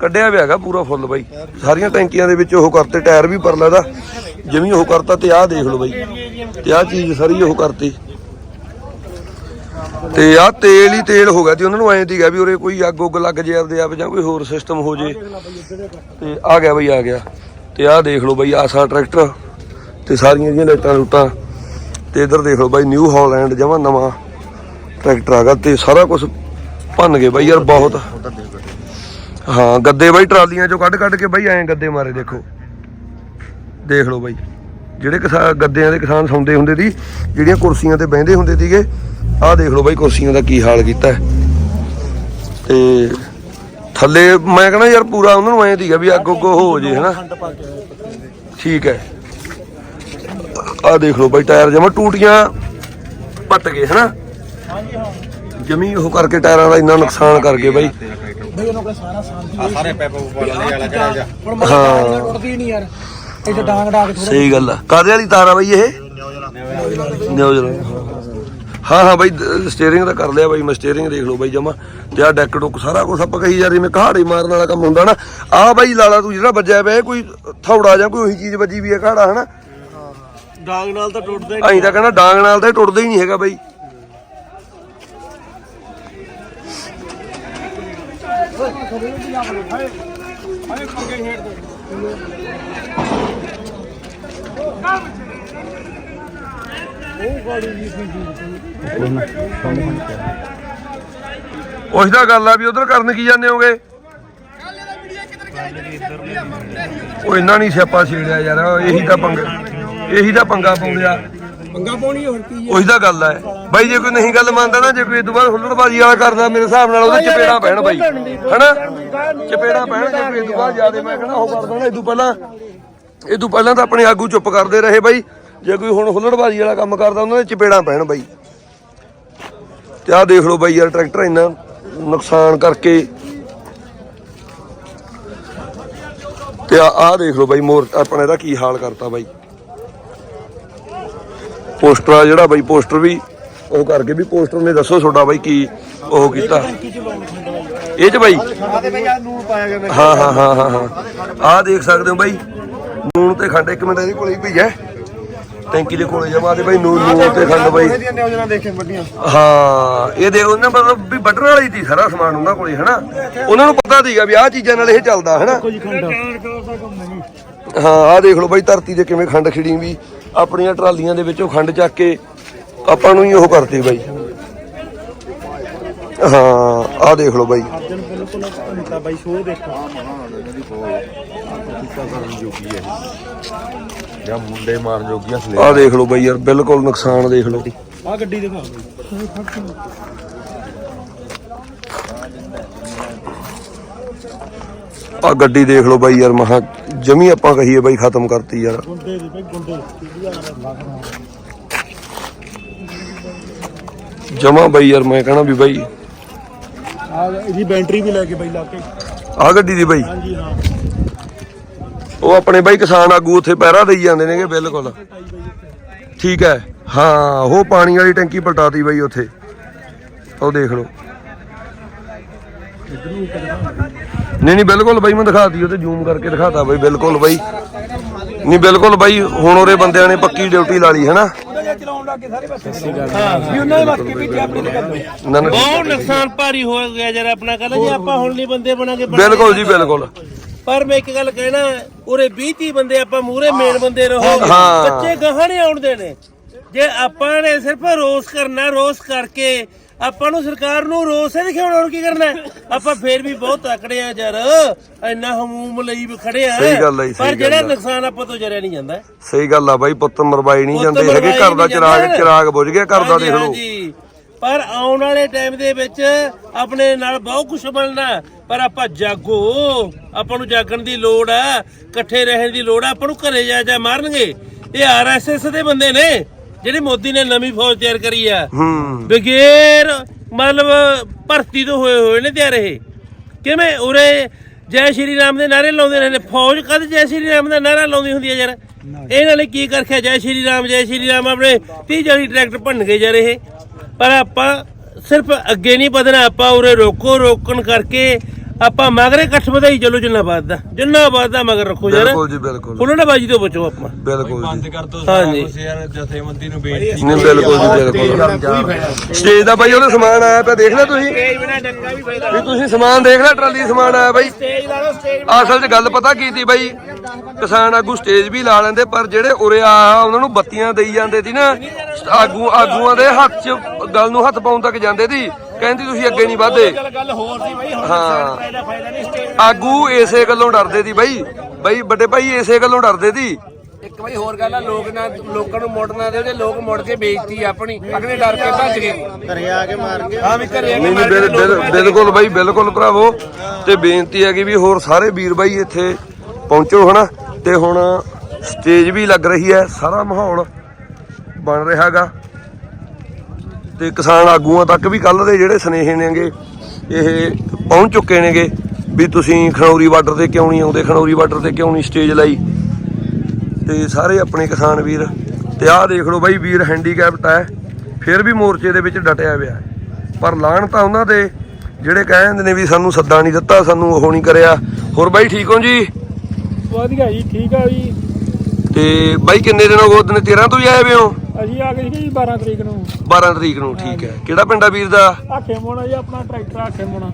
ਕੱਢਿਆ ਹੋਇਆ ਹੈਗਾ ਪੂਰਾ ਫੁੱਲ ਬਾਈ। ਸਾਰੀਆਂ ਟੈਂਕੀਆਂ ਦੇ ਵਿੱਚ ਉਹ ਕਰਤੇ, ਟਾਇਰ ਵੀ ਪਰ ਲੈਦਾ ਜਿਵੇਂ ਉਹ ਕਰਤਾ ਤੇ ਆਹ ਦੇਖ ਲਓ ਬਾਈ। ਤੇ ਆਹ ਚੀਜ਼ ਸਾਰੀ ਉਹ ਕਰਤੀ। ਤੇ ਆਹ ਤੇਲ ਹੀ ਤੇਲ ਹੋ ਗਿਆ ਤੇ ਉਹਨਾਂ ਨੂੰ ਐਂ ਸੀਗਾ ਵੀ ਉਰੇ ਕੋਈ ਅੱਗ ਉੱਗ ਲੱਗ ਜੇ ਆਪਦੇ ਆਪ ਜਾਂ ਕੋਈ ਹੋਰ ਸਿਸਟਮ ਹੋ ਜੇ। ਤੇ ਆ ਗਿਆ ਬਈ, ਆ ਗਿਆ। ਤੇ ਆਹ ਦੇਖ ਲਓ ਬਈ ਆਸਾ ਟਰੈਕਟਰ। ਤੇ ਸਾਰੀਆਂ ਜਿਹੜੀਆਂ ਲਾਈਟਾਂ ਲੂਟਾਂ ਤੇ ਇਧਰ ਦੇਖ ਲਓ ਬਾਈ ਨਿਊ ਹਾਲੈਂਡ ਜਮਾ ਨਵਾਂ ਟਰੈਕਟਰ ਆਗਾ ਤੇ ਸਾਰਾ ਕੁਝ ਭੰਨ ਗਏ ਬਾਈ ਯਾਰ ਬਹੁਤ। ਹਾਂ, ਗੱਦੇ ਬਾਈ ਟਰਾਲੀਆਂ ਚੋਂ ਕੱਢ ਕੱਢ ਕੇ ਬਾਈ ਐਂ ਗੱਦੇ ਮਾਰੇ ਦੇਖੋ। ਦੇਖ ਲਓ ਬਾਈ, ਜਿਹੜੇ ਗੱਦਿਆਂ ਦੇ ਕਿਸਾਨ ਸੌਂਦੇ ਹੁੰਦੇ ਸੀ, ਜਿਹੜੀਆਂ ਕੁਰਸੀਆਂ ਤੇ ਬਹਿੰਦੇ ਹੁੰਦੇ ਸੀਗੇ, ਆਹ ਦੇਖ ਲਓ ਬਾਈ ਕੁਰਸੀਆਂ ਦਾ ਕੀ ਹਾਲ ਕੀਤਾ। ਤੇ ਥੱਲੇ ਮੈਂ ਕਹਿੰਦਾ ਯਾਰ ਪੂਰਾ ਉਹਨਾਂ ਨੂੰ ਐਂ ਸੀਗਾ ਵੀ ਅੱਗ ਅੱਗ ਹੋ ਜੇ, ਹਨਾ? ਠੀਕ ਹੈ। ਆਹ ਦੇਖ ਲਓ ਬਾਈ ਟਾਇਰ ਜਮਾ ਟੂਟੀਆਂ ਪੱਟ ਗਏ ਹਨਾ? ਜਮੀ ਉਹ ਕਰਕੇ ਟਾਇਰਾਂ ਦਾ ਇੰਨਾ ਨੁਕਸਾਨ ਕਰ ਗਏ ਬਾਈ। ਸਾਰੇ ਪੈਪ ਉੱਪਰ ਵਾਲਾ ਕਰਿਆ ਜਾ। ਹਾਂ। ਟੁੱਟਦੀ ਨਹੀਂ ਯਾਰ। ਇੱਥੇ ਡਾਂਗ ਡਾਂਗ ਸਹੀ ਗੱਲ ਆ। ਕਾਦੇ ਵਾਲੀ ਤਾਰ ਆ ਬਾਈ ਇਹ? ਨਿਊਜ਼ੀਲੈਂਡ। ਹਾਂ ਹਾਂ ਬਾਈ ਸਟੀਅਰਿੰਗ ਦਾ ਕਰ ਲਿਆ ਬਾਈ ਮੈਂ ਸਟੀਅਰਿੰਗ ਦੇਖ ਲਓ ਬਾਈ ਜਮਾ। ਤੇ ਆ ਡੈਕ ਡੁੱਕ ਸਾਰਾ ਕੁਝ ਆਪਾਂ ਕਹੀ ਜਾ ਰਹੀ ਮੈਂ ਕਹਾੜੀ ਮਾਰਨ ਵਾਲਾ ਕੰਮ ਹੁੰਦਾ ਨਾ। ਆ ਬਾਈ ਲਾਲਾ ਤੂੰ ਜਿਹੜਾ ਵੱਜਿਆ ਪਿਆ ਇਹ ਕੋਈ ਥੌੜਾ ਜਾਂ ਕੋਈ ਉਹੀ ਚੀਜ਼ ਵੱਜੀ ਵੀ ਆ ਕਹਾੜਾ ਹਨਾ? ਡਾਂਗ ਨਾਲ ਤਾਂ ਟੁੱਟਦਾ ਅਸੀਂ ਤਾਂ ਕਹਿੰਦਾ ਡਾਂਗ ਨਾਲ ਤਾਂ ਇਹ ਟੁੱਟਦਾ ਹੀ ਨਹੀਂ ਹੈਗਾ ਬਾਈ। ਉਸ ਦਾ ਗੱਲ ਆ ਵੀ ਉਧਰ ਕਰਨ ਕੀ ਜਾਂਦੇ ਹੋਗੇ? ਉਹ ਇੰਨਾ ਨਹੀਂ ਸਿਆਪਾ ਛੇੜਿਆ ਯਾਰ ਇਹੀ ਤਾਂ ਪੰਗਾ ਇਹੀ ਤਾਂ ਪੰਗਾ ਪਾਉਂਦੇ ਆ। ਪੰਗਾ ਪਾਉਣੀ ਹੋਰ ਕੀ ਉਹੀ ਤਾਂ ਗੱਲ ਹੈ ਬਾਈ ਜੇ ਕੋਈ ਨਹੀਂ ਗੱਲ ਮੰਨਦਾ ਨਾ ਜੇ ਕੋਈ ਇਦੋਂ ਬਾਅਦ ਹੁੱਲੜਬਾਜੀ ਵਾਲਾ ਕਰਦਾ ਮੇਰੇ ਹਿਸਾਬ ਨਾਲ ਉਹਦੇ ਚਪੇੜਾਂ ਪੈਣ ਬਾਈ। ਹਨਾ? ਚਪੇੜਾਂ ਪੈਣ ਜੇ ਕੋਈ ਇਦੋਂ ਬਾਅਦ ਜ਼ਿਆਦਾ ਮੈਂ ਕਹਿੰਦਾ ਉਹ ਕਰਦਾ ਨਾ ਇਦੋਂ ਪਹਿਲਾਂ। ਇਦੋਂ ਪਹਿਲਾਂ ਤਾਂ ਆਪਣੇ ਆਗੂ ਚੁੱਪ ਕਰਦੇ ਰਹੇ ਬਾਈ। ਜੇ ਕੋਈ ਹੁਣ ਹੁੱਲੜਬਾਜੀ ਵਾਲਾ ਕੰਮ ਕਰਦਾ ਉਹਨਾਂ ਦੇ ਚਪੇੜਾਂ ਪੈਣ ਬਾਈ। ਤੇ ਆਹ ਦੇਖ ਲਓ ਬਾਈ ਯਾਰ ਟਰੈਕਟਰ ਇੰਨਾ ਨੁਕਸਾਨ ਕਰਕੇ। ਤੇ ਆਹ ਆਹ ਦੇਖ ਲਓ ਬਾਈ ਮੋਰ ਆਪਣੇ ਦਾ ਕੀ ਹਾਲ ਕਰਤਾ ਬਾਈ। ਪੋਸਟਰ ਆ ਜਿਹੜਾ ਬਾਈ, ਪੋਸਟਰ ਵੀ, ਉਹ ਕਰਕੇ ਵੀ ਪੋਸਟਰ ਨੇ ਦੱਸੋ ਤੁਹਾਡਾ ਬਾਈ ਕੀ ਉਹ ਕੀਤਾ। ਇਹ ਚ ਬਾਈ? ਹਾਂ ਹਾਂ ਹਾਂ ਹਾਂ ਹਾਂ। ਆਹ ਦੇਖ ਸਕਦੇ ਹੋ ਬਾਈ ਨੂਨ ਤੇ ਖੰਡ ਇੱਕ ਮਿੰਟ ਇਹਦੇ ਕੋਲੇ ਹੀ ਪਈ ਹੈ। ਟੈਂਕੀ ਦੇ ਕੋਲੇ ਜਮਾ ਦੇ ਬਾਈ ਨੂਨ ਨੂਨ ਤੇ ਖੰਡ ਬਾਈ। ਹਾਂ, ਇਹ ਦੇਖੋ ਉਹਨਾਂ ਮਤਲਬ ਵੀ ਵੱਢਣ ਵਾਲੀ ਸੀ ਸਾਰਾ ਸਮਾਨ ਉਹਨਾਂ ਕੋਲੇ, ਹਨਾ? ਉਹਨਾਂ ਨੂੰ ਪਤਾ ਸੀਗਾ ਵੀ ਆਹ ਚੀਜ਼ਾਂ ਨਾਲ ਇਹ ਚੱਲਦਾ, ਹਨਾ? ਹਾਂ, ਆਹ ਦੇਖ ਲਓ ਬਾਈ, ਧਰਤੀ ਦੇ ਕਿਵੇਂ ਖੰਡ ਖਿੜੀ ਵੀ। ਆਪਣੀਆਂ ਟਰਾਲੀਆਂ ਦੇ ਵਿੱਚੋਂ ਖੰਡ ਚੱਕ ਕੇ ਆਪਾਂ ਨੂੰ ਹੀ ਉਹ ਕਰਤੀ ਬਾਈ। ਹਾਂ, ਆਹ ਦੇਖ ਲਓ ਬਾਈ। ਜਾਂ ਮੁੰਡੇ ਮਾਰਨ ਜੋਗੀਆਂ ਸਲੇ ਆਹ ਦੇਖ ਲਓ ਬਾਈ ਯਾਰ, ਬਿਲਕੁਲ ਨੁਕਸਾਨ ਦੇਖ ਲਓ। ਆ ਗੱਡੀ ਦਿਖਾ ਆਹ ਗੱਡੀ ਦੇਖ ਲਓ ਬਾਈ ਯਾਰ, ਮਹਾ ਜਮੀ ਆਪਾਂ ਕਹੀਏ ਬਾਈ ਖਤਮ ਕਰਤੀ ਯਾਰ। ਗੁੰਡੇ ਦੀ ਬਈ ਗੁੰਡੇ ਜਮਾ ਬਾਈ ਯਾਰ ਮੈਂ ਕਹਣਾ ਵੀ ਬਾਈ ਆ ਇਹਦੀ ਬੈਟਰੀ ਵੀ ਲੈ ਕੇ ਬਈ ਲਾ ਕੇ। ਆਹ ਗੱਡੀ ਦੀ ਬਾਈ। ਹਾਂਜੀ ਹਾਂ। ਉਹ ਆਪਣੇ ਬਾਈ ਕਿਸਾਨ ਆਗੂ ਉੱਥੇ ਪਹਿਰਾ ਦੇਈ ਜਾਂਦੇ ਨੇਗੇ ਬਿਲਕੁਲ। ਠੀਕ ਹੈ। ਹਾਂ ਉਹ ਪਾਣੀ ਵਾਲੀ ਟੈਂਕੀ ਪਲਟਾਤੀ ਬਾਈ ਉੱਥੇ। ਉਹ ਦੇਖ ਲਓ। ਨਹੀਂ ਨਹੀਂ ਬਿਲਕੁਲ ਬਾਈ ਮੈਂ ਦਿਖਾਤੀ ਉਹ ਤੇ ਜ਼ੂਮ ਕਰਕੇ ਦਿਖਾਤਾ ਬਾਈ ਬਿਲਕੁਲ ਬਾਈ। ਨਹੀਂ ਬਿਲਕੁਲ ਬਾਈ ਹੁਣ ਉਹਰੇ ਬੰਦਿਆਂ ਨੇ ਪੱਕੀ ਡਿਊਟੀ ਲਾ ਲਈ ਹੈਨਾ? ਬਹੁਤ ਨੁਕਸਾਨ ਭਾਰੀ ਹੋ ਗਿਆ ਜਰਾ ਆਪਣਾ ਕਹਿੰਦਾ ਜੇ ਆਪਾਂ ਹੁਣ ਨਹੀਂ ਬੰਦੇ ਬਣਾਂਗੇ ਬਿਲਕੁਲ ਜੀ ਬਿਲਕੁਲ। ਪਰ ਮੈਂ ਇੱਕ ਗੱਲ ਕਹਿਣਾ ਉਰੇ 20 30 ਬੰਦੇ ਆਪਾਂ ਮੂਰੇ ਮੇਨ ਬੰਦੇ ਰਹੋ ਹਾਂ। ਬੱਚੇ ਗਾਹਣੇ ਆਉਣਦੇ ਨੇ ਜੇ ਆਪਾਂ ਨੇ ਸਿਰਫ ਰੋਸ ਕਰਨਾ ਰੋਸ ਕਰਕੇ ਆਪਾਂ ਨੂੰ ਸਰਕਾਰ ਨੂੰ ਰੋਸ ਹੀ ਦਿਖਾਉਣਾ ਹੋਰ ਕੀ ਕਰਨਾ ਹੈ? ਆਪਾਂ ਫੇਰ ਵੀ ਬਹੁਤ ਤਕੜੇ ਆ ਯਾਰ ਇੰਨਾ ਹਮੂਮ ਲਈ ਵੀ ਖੜੇ ਆ ਸਹੀ ਗੱਲ ਹੈ ਜੀ, ਸਹੀ ਪਰ ਜਿਹੜਾ ਗੱਲ ਹੈ। ਨੁਕਸਾਨ ਆਪਾਂ ਤੋਂ ਜਰਿਆ ਨਹੀਂ ਜਾਂਦਾ ਸਹੀ ਗੱਲ ਆ ਬਾਈ ਪੁੱਤ ਮਰਵਾਈ ਨਹੀਂ ਪੁੱਤ ਜਾਂਦੇ ਹੈਗੇ ਘਰ ਦਾ ਨਹੀਂ ਚਿਰਾਗ ਜਾਂਦਾ। ਚਿਰਾਗ ਬੁਝ ਗਿਆ ਘਰ ਦਾ ਹਾਂਜੀ, ਦੇਖ ਲਓ ਹਾਂਜੀ। ਪਰ ਆਉਣ ਵਾਲੇ ਟਾਈਮ ਦੇ ਵਿੱਚ ਆਪਣੇ ਨਾਲ ਬਹੁਤ ਕੁਝ ਬਣਨਾ ਹੈ। ਪਰ ਆਪਾਂ ਜਾਗੋ ਆਪਾਂ ਨੂੰ ਜਾਗਣ ਦੀ ਲੋੜ ਹੈ ਇਕੱਠੇ ਰਹਿਣ ਦੀ ਲੋੜ ਹੈ ਆਪਾਂ ਨੂੰ ਘਰੇ ਜਾ ਜਾ ਮਾਰਨਗੇ ਇਹ ਆਰਐਸਐਸ ਦੇ ਬੰਦੇ ਨੇ ਜਿਹੜੇ ਮੋਦੀ ਨੇ ਨਵੀਂ ਫੌਜ ਤਿਆਰ ਕਰੀ ਆ ਹੂੰ। ਬਗੈਰ ਮਤਲਬ ਭਰਤੀ ਤੋਂ ਹੋਏ ਹੋਏ ਨੇ ਤਿਆਰ ਇਹ। ਕਿਵੇਂ ਉਰੇ ਜੈ ਸ਼੍ਰੀ ਰਾਮ ਦੇ ਨਾਰੇ ਲਾਉਂਦੇ ਰਹੇ ਨੇ ਫੌਜ ਕਦ ਜੈ ਸ਼੍ਰੀ ਰਾਮ ਦਾ ਨਾਰਾ ਲਾਉਂਦੀ ਹੁੰਦੀ ਹੈ ਯਾਰ? ਇਹਨਾਂ ਨੇ ਕੀ ਕਰਖਿਆ ਜੈ ਸ਼੍ਰੀ ਰਾਮ ਜੈ ਸ਼੍ਰੀ ਰਾਮ ਆਪਣੇ 30 40 ਟਰੈਕਟਰ ਭੰਨ ਗਏ ਯਾਰ ਇਹ। ਪਰ ਆਪਾਂ ਸਿਰਫ ਅੱਗੇ ਨਹੀਂ ਵਧਣਾ ਆਪਾਂ ਉਰੇ ਰੋਕੋ ਰੋਕਣ ਕਰਕੇ ਆਪਾਂ ਮਗਰੇ ਇਕੱਠ ਵਧਾਈ ਚਲੋ ਜਿੰਨਾਬਾਦ ਦਾ ਜਿੰਨਾਬਾਦ ਦਾ ਮਗਰ ਰੱਖੋ ਯਾਰ। ਬਿਲਕੁਲ ਜੀ ਬਿਲਕੁਲ। ਫੁੱਲੜਬਾਜੀ ਤੋਂ ਬਚੋ ਆਪਾਂ। ਬਿਲਕੁਲ ਜੀ। ਹਾਂਜੀ। ਨਹੀਂ ਬਿਲਕੁਲ ਜੀ ਬਿਲਕੁਲ। ਸਟੇਜ ਦਾ ਬਾਈ ਉਹਦਾ ਸਮਾਨ ਆਇਆ ਪਿਆ ਦੇਖ ਲਿਆ ਤੁਸੀਂ ਵੀ ਤੁਸੀਂ ਸਮਾਨ ਦੇਖ ਲਿਆ ਟਰਾਲੀ 'ਚ ਸਮਾਨ ਆਇਆ ਬਾਈ। ਅਸਲ 'ਚ ਗੱਲ ਪਤਾ ਕੀ ਤੀ ਬਾਈ? ਕਿਸਾਨ ਆਗੂ ਸਟੇਜ ਵੀ ਲਾ ਲੈਂਦੇ ਪਰ ਜਿਹੜੇ ਉਰੇ ਆ ਉਹਨਾਂ ਨੂੰ ਬੱਤੀਆਂ ਦੇਈ ਜਾਂਦੇ ਸੀ ਨਾ ਆਗੂ ਆਗੂਆਂ ਦੇ ਹੱਥ 'ਚ ਗੱਲ ਨੂੰ ਹੱਥ ਪਾਉਣ ਤੱਕ ਜਾਂਦੇ ਸੀ। ਕਹਿੰਦੀ ਤੁਸੀਂ ਅੱਗੇ ਨਹੀਂ ਵਧਦੇ। ਗੱਲ ਹੋਰ ਸੀ ਬਾਈ ਹਾਂ। ਇਹਦਾ ਫਾਇਦਾ ਨਹੀਂ ਸਟੇਜ ਆਗੂ ਇਸੇ ਗੱਲੋਂ ਡਰਦੇ ਸੀ ਬਾਈ। ਬਾਈ ਵੱਡੇ ਭਾਈ ਇਸੇ ਗੱਲੋਂ ਡਰਦੇ ਸੀ। ਇੱਕ ਬਈ ਹੋਰ ਗੱਲ ਆ ਲੋਕ ਨਾ ਲੋਕਾਂ ਨੂੰ ਮੁੜ ਨਾ ਦੇ ਜੇ ਲੋਕ ਮੁੜ ਕੇ ਬੇਇੱਜ਼ਤੀ ਆ ਆਪਣੀ ਅਗਲੇ ਡਰ ਕੇ ਭੱਜ ਗਏ। ਹਾਂ ਵੀ ਘਰੇ ਆ ਕੇ ਨਹੀਂ ਨਹੀਂ ਮਾਰ ਬਿਲ- ਬਿਲ- ਬਿਲਕੁਲ ਬਾਈ ਬਿਲਕੁਲ ਭਰਾਵੋ। ਤੇ ਬੇਨਤੀ ਹੈ ਕਿ ਵੀ ਹੋਰ ਸਾਰੇ ਵੀਰ ਬਾਈ ਇੱਥੇ ਪਹੁੰਚੋ ਹਨਾ। ਤੇ ਹੁਣ ਸਟੇਜ ਵੀ ਲੱਗ ਰਹੀ ਹੈ ਸਾਰਾ ਮਾਹੌਲ ਬਣ ਰਿਹਾਗਾ ਤੇ ਕਿਸਾਨ ਆਗੂਆਂ ਤੱਕ ਵੀ ਕੱਲ ਦੇ ਜਿਹੜੇ ਸਨੇਹੇ ਨੇਗੇ ਇਹ ਪਹੁੰਚ ਚੁੱਕੇ ਨੇਗੇ ਵੀ ਤੁਸੀਂ ਖਣੌਰੀ ਬਾਰਡਰ ਤੇ ਕਿਉਂ ਨਹੀਂ ਆਉਂਦੇ? ਖਣੌਰੀ ਬਾਰਡਰ ਤੇ ਕਿਉਂ ਨਹੀਂ ਸਟੇਜ ਲਾਈ? ਤੇ ਸਾਰੇ ਆਪਣੇ ਕਿਸਾਨ ਵੀਰ ਤੇ ਆਹ ਦੇਖ ਲਓ ਬਾਈ ਵੀਰ ਹੈਂਡੀਕੈਪਟ ਹੈ ਫਿਰ ਵੀ ਮੋਰਚੇ ਦੇ ਵਿੱਚ ਡਟਿਆ ਹੋਇਆ ਪਰ ਲਾਣ ਤਾਂ ਉਹਨਾਂ ਦੇ ਜਿਹੜੇ ਕਹਿੰਦੇ ਨੇ ਵੀ ਸਾਨੂੰ ਸੱਦਾ ਨਹੀਂ ਦਿੱਤਾ ਸਾਨੂੰ ਉਹ ਨਹੀਂ ਕਰਿਆ। ਹੋਰ ਬਾਈ ਠੀਕ ਹੋ ਜੀ? ਵਧੀਆ ਜੀ ਠੀਕ ਆ ਜੀ। ਤੇ ਬਾਈ ਕਿੰਨੇ ਦਿਨ ਹੋ ਗਏ? ਉਹਦਨ 13 ਤੋਂ ਹੀ ਆਏ ਹੋ? ਅਸੀਂ ਆ ਗਏ ਸੀ ਜੀ 12 ਤਰੀਕ ਨੂੰ। 12 ਤਰੀਕ ਨੂੰ ਠੀਕ ਹੈ। ਕਿਹੜਾ ਪਿੰਡ ਆ ਵੀਰ ਦਾ? ਆਖੇ ਮੋਣਾ ਜੀ ਆਪਣਾ ਟਰੈਕਟਰ ਆਖੇ ਮੋਣਾ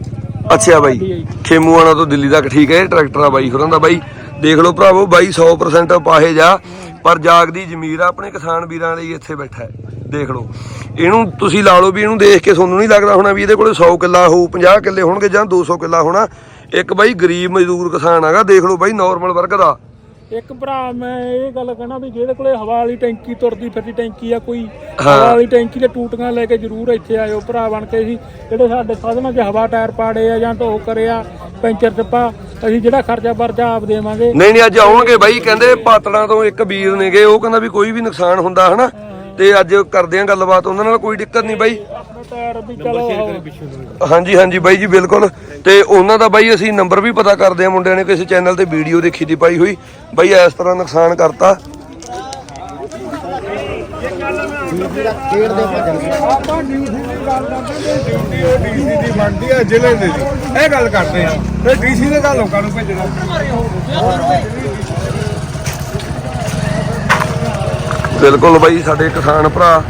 ਅੱਛਾ ਬਾਈ ਖੇਮੂਆਣਾ ਤੋਂ ਦਿੱਲੀ ਤੱਕ ਠੀਕ ਹੈ ਇਹ ਟਰੈਕਟਰ ਆ ਬਾਈ ਹੋਰਾਂ ਦਾ। ਬਾਈ ਦੇਖ ਲਓ ਭਰਾਵੋ ਬਾਈ 100% ਪਾਹੇ ਜਾ ਪਰ ਜਾਗਦੀ ਜ਼ਮੀਰ ਆ ਆਪਣੇ ਕਿਸਾਨ ਵੀਰਾਂ ਲਈ ਇੱਥੇ ਬੈਠਾ ਹੈ। ਦੇਖ ਲਓ ਇਹਨੂੰ ਤੁਸੀਂ ਲਾ ਲਓ ਵੀ ਇਹਨੂੰ ਦੇਖ ਕੇ ਤੁਹਾਨੂੰ ਨਹੀਂ ਲੱਗਦਾ ਹੋਣਾ ਵੀ ਇਹਦੇ ਕੋਲੇ 100 ਕਿੱਲਾ ਹੋਊ 50 ਕਿੱਲੇ ਹੋਣਗੇ ਜਾਂ 200 ਕਿੱਲਾ ਹੋਣਾ। ਇੱਕ ਬਾਈ ਗਰੀਬ ਮਜ਼ਦੂਰ ਕਿਸਾਨ ਹੈਗਾ ਦੇਖ ਲਓ ਬਾਈ ਨਾਰਮਲ ਵਰਗ ਦਾ। ਇੱਕ ਭਰਾ ਮੈਂ ਇਹ ਗੱਲ ਕਹਿਣਾ ਵੀ ਜਿਹਦੇ ਕੋਲੇ ਹਵਾ ਵਾਲੀ ਟੈਂਕੀ ਤੁਰਦੀ ਫਿਰਦੀ ਟੈਂਕੀ ਆ ਕੋਈ। ਹਵਾ ਵਾਲੀ ਟੈਂਕੀ ਦੇ ਟੂਟੀਆਂ ਲੈ ਕੇ ਜ਼ਰੂਰ ਇੱਥੇ ਆਇਓ ਭਰਾ ਬਣ ਕੇ ਸੀ ਜਿਹੜੇ ਸਾਡੇ ਸਾਧਨਾਂ 'ਚ ਹਵਾ ਟਾਇਰ ਪਾੜੇ ਆ ਜਾਂ ਢੋ ਕਰਿਆ ਪੈਂਚਰ ਚੱਪਾ ਅਸੀਂ ਜਿਹੜਾ ਖਰਚਾ ਵਰਚਾ ਆਪ ਦੇਵਾਂਗੇ। ਨਹੀਂ ਨਹੀਂ ਅੱਜ ਆਉਣਗੇ ਬਾਈ ਕਹਿੰਦੇ ਪਾਤੜਾਂ ਤੋਂ ਇੱਕ ਵੀਰ ਨੇਗੇ ਉਹ ਕਹਿੰਦਾ ਵੀ ਕੋਈ ਵੀ ਨੁਕਸਾਨ ਹੁੰਦਾ ਹਨਾ? ਤੇ ਅੱਜ ਕਰਦੇ ਆ ਗੱਲਬਾਤ, ਉਹਨਾਂ ਨਾਲ ਕੋਈ ਦਿੱਕਤ ਨਹੀਂ ਬਾਈ। ਹਾਂਜੀ ਹਾਂਜੀ ਬਾਈ ਜੀ, ਬਿਲਕੁਲ। ਤੇ ਉਹਨਾਂ ਦਾ ਬਾਈ ਅਸੀਂ ਨੰਬਰ ਵੀ ਪਤਾ ਕਰਦੇ ਆ ਮੁੰਡਿਆਂ ਨੇ ਕਿਸੇ ਚੈਨਲ ਤੇ ਵੀਡੀਓ ਦੇਖੀ ਦੀ ਪਾਈ ਹੋਈ। ਬਾਈ, ਇਸ ਤਰ੍ਹਾਂ ਨੁਕਸਾਨ ਕਰਤਾ। ਡੀਸੀ ਦੀ ਬਣਦੀ ਆ ਜ਼ਿਲ੍ਹੇ ਦੇ ਦੀ ਇਹ ਗੱਲ ਕਰਦੇ ਆ। ਫਿਰ ਡੀਸੀ ਨੇ ਤਾਂ ਲੋਕਾਂ ਨੂੰ ਭੇਜਣਾ। ਬਿਲਕੁਲ ਬਾਈ ਸਾਡੇ ਕਿਸਾਨ ਭਰਾ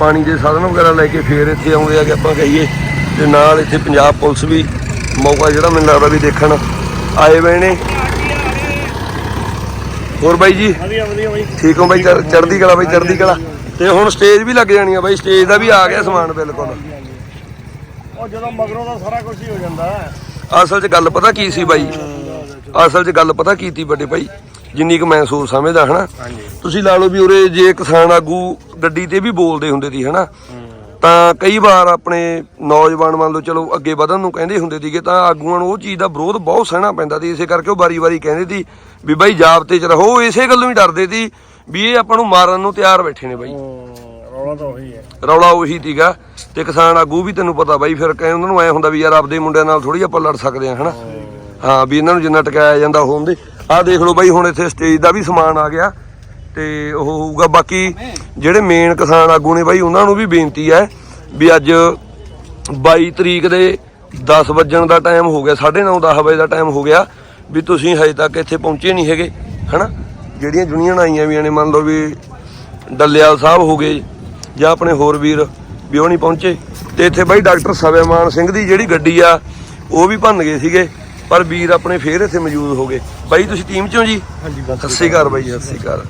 ਪਾਣੀ ਦੇ ਸਾਧਨ ਵਗੈਰਾ ਲੈ ਕੇ ਫੇਰ ਇੱਥੇ ਆਉਂਦੇ ਆ ਕਿ ਆਪਾਂ ਕਹੀਏ ਤੇ ਨਾਲ ਇੱਥੇ ਪੰਜਾਬ ਪੁਲਿਸ ਵੀ ਮੌਕਾ ਜਿਹੜਾ ਮੈਨੂੰ ਲੱਗਦਾ ਵੀ ਦੇਖਣ ਆਏ ਹੋਏ ਨੇ। ਹੋਰ ਬਾਈ ਜੀ? ਠੀਕ ਹੋ ਬਾਈ ਚੜ੍ਹ- ਚੜ੍ਹਦੀ ਕਲਾ ਬਾਈ ਚੜ੍ਹਦੀ ਕਲਾ। ਤੇ ਹੁਣ ਸਟੇਜ ਵੀ ਲੱਗ ਜਾਣੀ ਆ ਬਾਈ ਸਟੇਜ ਦਾ ਵੀ ਆ ਗਿਆ ਸਮਾਨ ਬਿਲਕੁਲ। ਉਹ ਜਦੋਂ ਮਗਰੋਂ ਦਾ ਸਾਰਾ ਕੁਝ ਹੀ ਹੋ ਜਾਂਦਾ ਅਸਲ 'ਚ ਗੱਲ ਪਤਾ ਕੀ ਸੀ ਬਾਈ? ਅਸਲ 'ਚ ਗੱਲ ਪਤਾ ਕੀ ਤੀ ਵੱਡੇ ਭਾਈ? ਜਿੰਨੀ ਕੁ ਮੈਂ ਸੋਚ ਸਮਝਦਾ ਹਨਾ? ਤੁਸੀਂ ਲਾ ਲਓ ਵੀ ਉਰੇ ਜੇ ਕਿਸਾਨ ਆਗੂ ਗੱਡੀ ਤੇ ਵੀ ਬੋਲਦੇ ਹੁੰਦੇ ਸੀ ਹਨਾ? ਤਾਂ ਕਈ ਵਾਰ ਆਪਣੇ ਨੌਜਵਾਨ ਮੰਨ ਲਓ ਚਲੋ ਅੱਗੇ ਵਧਣ ਨੂੰ ਕਹਿੰਦੇ ਹੁੰਦੇ ਸੀਗੇ ਤਾਂ ਆਗੂਆਂ ਨੂੰ ਉਹ ਚੀਜ਼ ਦਾ ਵਿਰੋਧ ਬਹੁਤ ਸਹਿਣਾ ਪੈਂਦਾ ਸੀ। ਇਸੇ ਕਰਕੇ ਉਹ ਵਾਰੀ-ਵਾਰੀ ਕਹਿੰਦੇ ਸੀ ਵੀ ਬਾਈ ਜਾਬਤੇ 'ਚ ਰਹੋ। ਇਸੇ ਗੱਲੋਂ ਹੀ ਡਰਦੇ ਸੀ ਵੀ ਇਹ ਆਪਾਂ ਨੂੰ ਮਾਰਨ ਨੂੰ ਤਿਆਰ ਬੈਠੇ ਨੇ ਬਾਈ। ਰੌਲਾ ਤਾਂ ਉਹੀ ਹੈ। ਰੌਲਾ ਉਹੀ ਤੀਗਾ ਤੇ ਕਿਸਾਨ ਆਗੂ ਵੀ ਤੈਨੂੰ ਪਤਾ ਬਾਈ ਫਿਰ ਕਹੇ ਉਹਨਾਂ ਨੂੰ ਐ ਹੁੰਦਾ ਵੀ ਯਾਰ ਆਪਦੇ ਮੁੰਡਿਆਂ ਨਾਲ ਥੋੜੀ ਆਪਾਂ ਲੜ ਸਕਦੇ ਆ ਹਨਾ? ਹਾਂ। ਵੀ ਇਹਨਾਂ ਨੂੰ ਜਿੰਨਾ ਟਿਕਾਇਆ ਜਾਂਦਾ ਉਹ ਹੁੰਦੇ ਆਹ ਦੇਖ ਲਓ ਬਾਈ, ਹੁਣ ਇੱਥੇ ਸਟੇਜ ਦਾ ਵੀ ਸਮਾਨ ਆ ਗਿਆ ਤੇ ਉਹ ਹੋਊਗਾ। ਬਾਕੀ ਜਿਹੜੇ ਮੇਨ ਕਿਸਾਨ ਆਗੂ ਨੇ ਬਾਈ, ਉਹਨਾਂ ਨੂੰ ਵੀ ਬੇਨਤੀ ਹੈ ਵੀ ਅੱਜ 22 ਤਰੀਕ ਦੇ 10 ਵਜਣ ਦਾ ਟਾਈਮ ਹੋ ਗਿਆ 9:30 10 ਵਜੇ ਦਾ ਟਾਈਮ ਹੋ ਗਿਆ ਵੀ ਤੁਸੀਂ ਹਜੇ ਤੱਕ ਇੱਥੇ ਪਹੁੰਚੇ ਨਹੀਂ ਹੈਗੇ, ਹਨਾ? ਜਿਹੜੀਆਂ ਜੁਨੀਅਰ ਆਈਆਂ ਵੀ ਨੇ, ਮੰਨ ਲਓ ਵੀ ਡੱਲਿਆਲ ਸਾਹਿਬ ਹੋ ਗਏ ਜਾਂ ਆਪਣੇ ਹੋਰ ਵੀਰ ਵੀ ਉਹ ਨਹੀਂ ਪਹੁੰਚੇ। ਤੇ ਇੱਥੇ ਬਾਈ ਡਾਕਟਰ ਸਵੈਮਾਨ ਸਿੰਘ ਦੀ ਜਿਹੜੀ ਗੱਡੀ ਆ, ਉਹ ਵੀ ਭੰਨ ਗਏ ਸੀਗੇ। ਪਰ ਵੀਰ ਆਪਣੇ ਫੇਰ ਇੱਥੇ ਮੌਜੂਦ ਹੋ ਗਏ। ਬਾਈ ਤੁਸੀਂ ਟੀਮ ਚੋਂ ਜੀ? ਹਾਂਜੀ ਸਤਿ ਸ਼੍ਰੀ ਅਕਾਲ ਬਾਈ ਸਤਿ ਸ਼੍ਰੀ ਅਕਾਲ।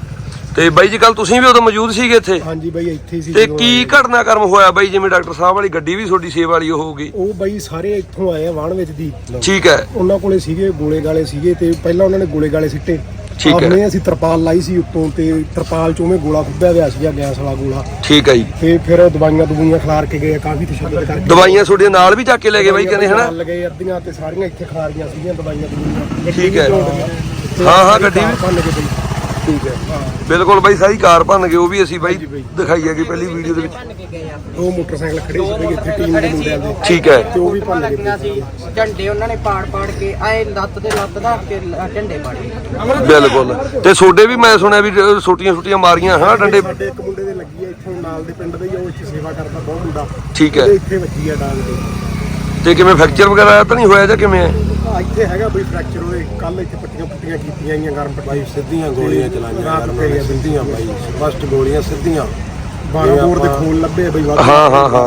ਤੇ ਬਾਈ ਜੀ ਕੱਲ ਤੁਸੀਂ ਵੀ ਉਦੋਂ ਮੌਜੂਦ ਸੀਗੇ ਇੱਥੇ? ਹਾਂਜੀ ਬਾਈ ਇੱਥੇ ਸੀ ਤੇ ਕੀ ਘਟਨਾਕ੍ਰਮ ਹੋਇਆ ਬਾਈ ਜਿਵੇਂ ਡਾਕਟਰ ਸਾਹਿਬ ਵਾਲੀ ਗੱਡੀ ਵੀ ਤੁਹਾਡੀ ਸੇਵਾ ਵਾਲੀ ਉਹ ਹੋਊਗੀ? ਉਹ ਬਾਈ ਸਾਰੇ ਇੱਥੋਂ ਆਏ ਆ ਵਾਣ ਵਿੱਚ ਦੀ। ਠੀਕ ਹੈ। ਉਹਨਾਂ ਕੋਲੇ ਸੀਗੇ ਗੋਲੇ ਗਾਲੇ ਸੀਗੇ ਤੇ ਪਹਿਲਾਂ ਉਹਨਾਂ ਨੇ ਗੋਲੇ ਗਾਲੇ ਸਿੱਟੇ। ਠੀਕ ਹੈ। ਆਪਣੇ ਅਸੀਂ ਤਰਪਾਲ ਲਾਈ ਸੀ ਉੱਤੋਂ ਤੇ ਤਰਪਾਲ ਚੋਂ ਮੈਂ ਗੋਲਾ ਖੁੱਬਿਆ ਹੋਇਆ ਸੀਗਾ ਗੈਸ ਵਾਲਾ ਗੋਲਾ। ਠੀਕ ਹੈ ਜੀ। ਤੇ ਫਿਰ ਦਵਾਈਆਂ ਦਵਾਈਆਂ ਖਿਲਾਰ ਕੇ ਗਏ ਕਾਫੀ ਤਸ਼ੱਦਦ ਕਰਕੇ ਦਵਾਈਆਂ ਤੁਹਾਡੇ ਨਾਲ ਵੀ ਚੱਕ ਕੇ ਲੈ ਗਏ ਬਾਈ ਕਹਿੰਦੇ ਹਨਾ? ਲਗੇ ਅੱਧੀਆਂ ਤੇ ਸਾਰੀਆਂ ਇੱਥੇ ਖਿਲਾਰੀਆਂ ਸੀਗੀਆਂ ਦਵਾਈਆਂ ਦਵਾਈਆਂ। ਠੀਕ ਹੈ। ਹਾਂ, ਹਾਂ, ਗੱਡੀ ਭੰਨ ਕੇ ਠੀਕ ਹੈ। ਬਿਲਕੁਲ ਬਾਈ ਸਾਰੀ ਕਾਰ ਭੰਨ ਗਏ ਉਹ ਵੀ ਅਸੀਂ ਬਾਈ ਦਿਖਾਈ ਹੈਗੀ ਪਹਿਲੀ ਵੀਡੀਓ ਦੇ ਵਿੱਚ। ਦੋ ਮੋਟਰਸਾਈਕਲ ਖੜੇ ਸੀ ਬਈ ਇੱਥੇ ਟੀਮ ਦੇ ਮੁੰਡਿਆਂ ਦੇ। ਠੀਕ ਹੈ। ਤੇ ਉਹ ਵੀ ਭੰਨ ਗਏ ਸੀ ਝੰਡੇ ਉਹਨਾਂ ਨੇ ਪਾੜ ਪਾੜ ਕੇ ਆਏ ਲੱਤ ਤੇ ਲੱਤ ਧਰ ਕੇ ਲ- ਝੰਡੇ ਪਾੜੇ। ਬਿਲਕੁਲ। ਤੇ ਛੋਡੇ ਵੀ ਮੈਂ ਸੁਣਿਆ ਵੀ ਛੋਟੀਆਂ ਛੋਟੀਆਂ ਮਾਰੀਆਂ ਹਾਂ ਡੰਡੇ? ਸਾਡੇ ਇੱਕ ਮੁੰਡੇ ਦੇ ਲੱਗੀ ਆ ਇੱਥੋਂ ਨਾਲ ਦੇ ਪਿੰਡ ਦੇ ਹੀ ਆ, ਉਹ ਇੱਥੇ ਸੇਵਾ ਕਰਦਾ ਬਹੁਤ ਮੁੰਡਾ। ਠੀਕ ਹੈ। ਉਹਦੇ ਇੱਥੇ ਵੱਜੀ ਆ ਡਾਂਗ ਦੇ ਤੇ ਕਿਵੇਂ ਫ੍ਰੈਕਚਰ ਵਗੈਰਾ ਤਾਂ ਨਹੀਂ ਹੋਇਆ ਜਾਂ ਕਿਵੇਂ? ਹੈ ਆ ਇੱਥੇ ਹੈਗਾ ਬਈ ਫ੍ਰੈਕਚਰ ਉਹਦੇ ਕੱਲ ਇੱਥੇ ਪੱਟੀਆਂ ਪੁੱਟੀਆਂ ਕੀਤੀਆਂ ਆਈਆਂ ਗਰਮ ਪਟਾਈ ਸਿੱਧੀਆਂ ਗੋਲੀਆਂ ਚਲਾਈਆਂ ਰਾਤ ਤੇ ਬਿੰਦੀਆਂ ਬਾਈ ਫਸਟ ਗੋਲੀਆਂ ਸਿੱਧੀਆਂ। 12 ਬੋਰ ਦੇ ਖੂਨ ਲੱਭੇ ਬਈ ਵੱਧ ਹਾਂ ਹਾਂ ਹਾਂ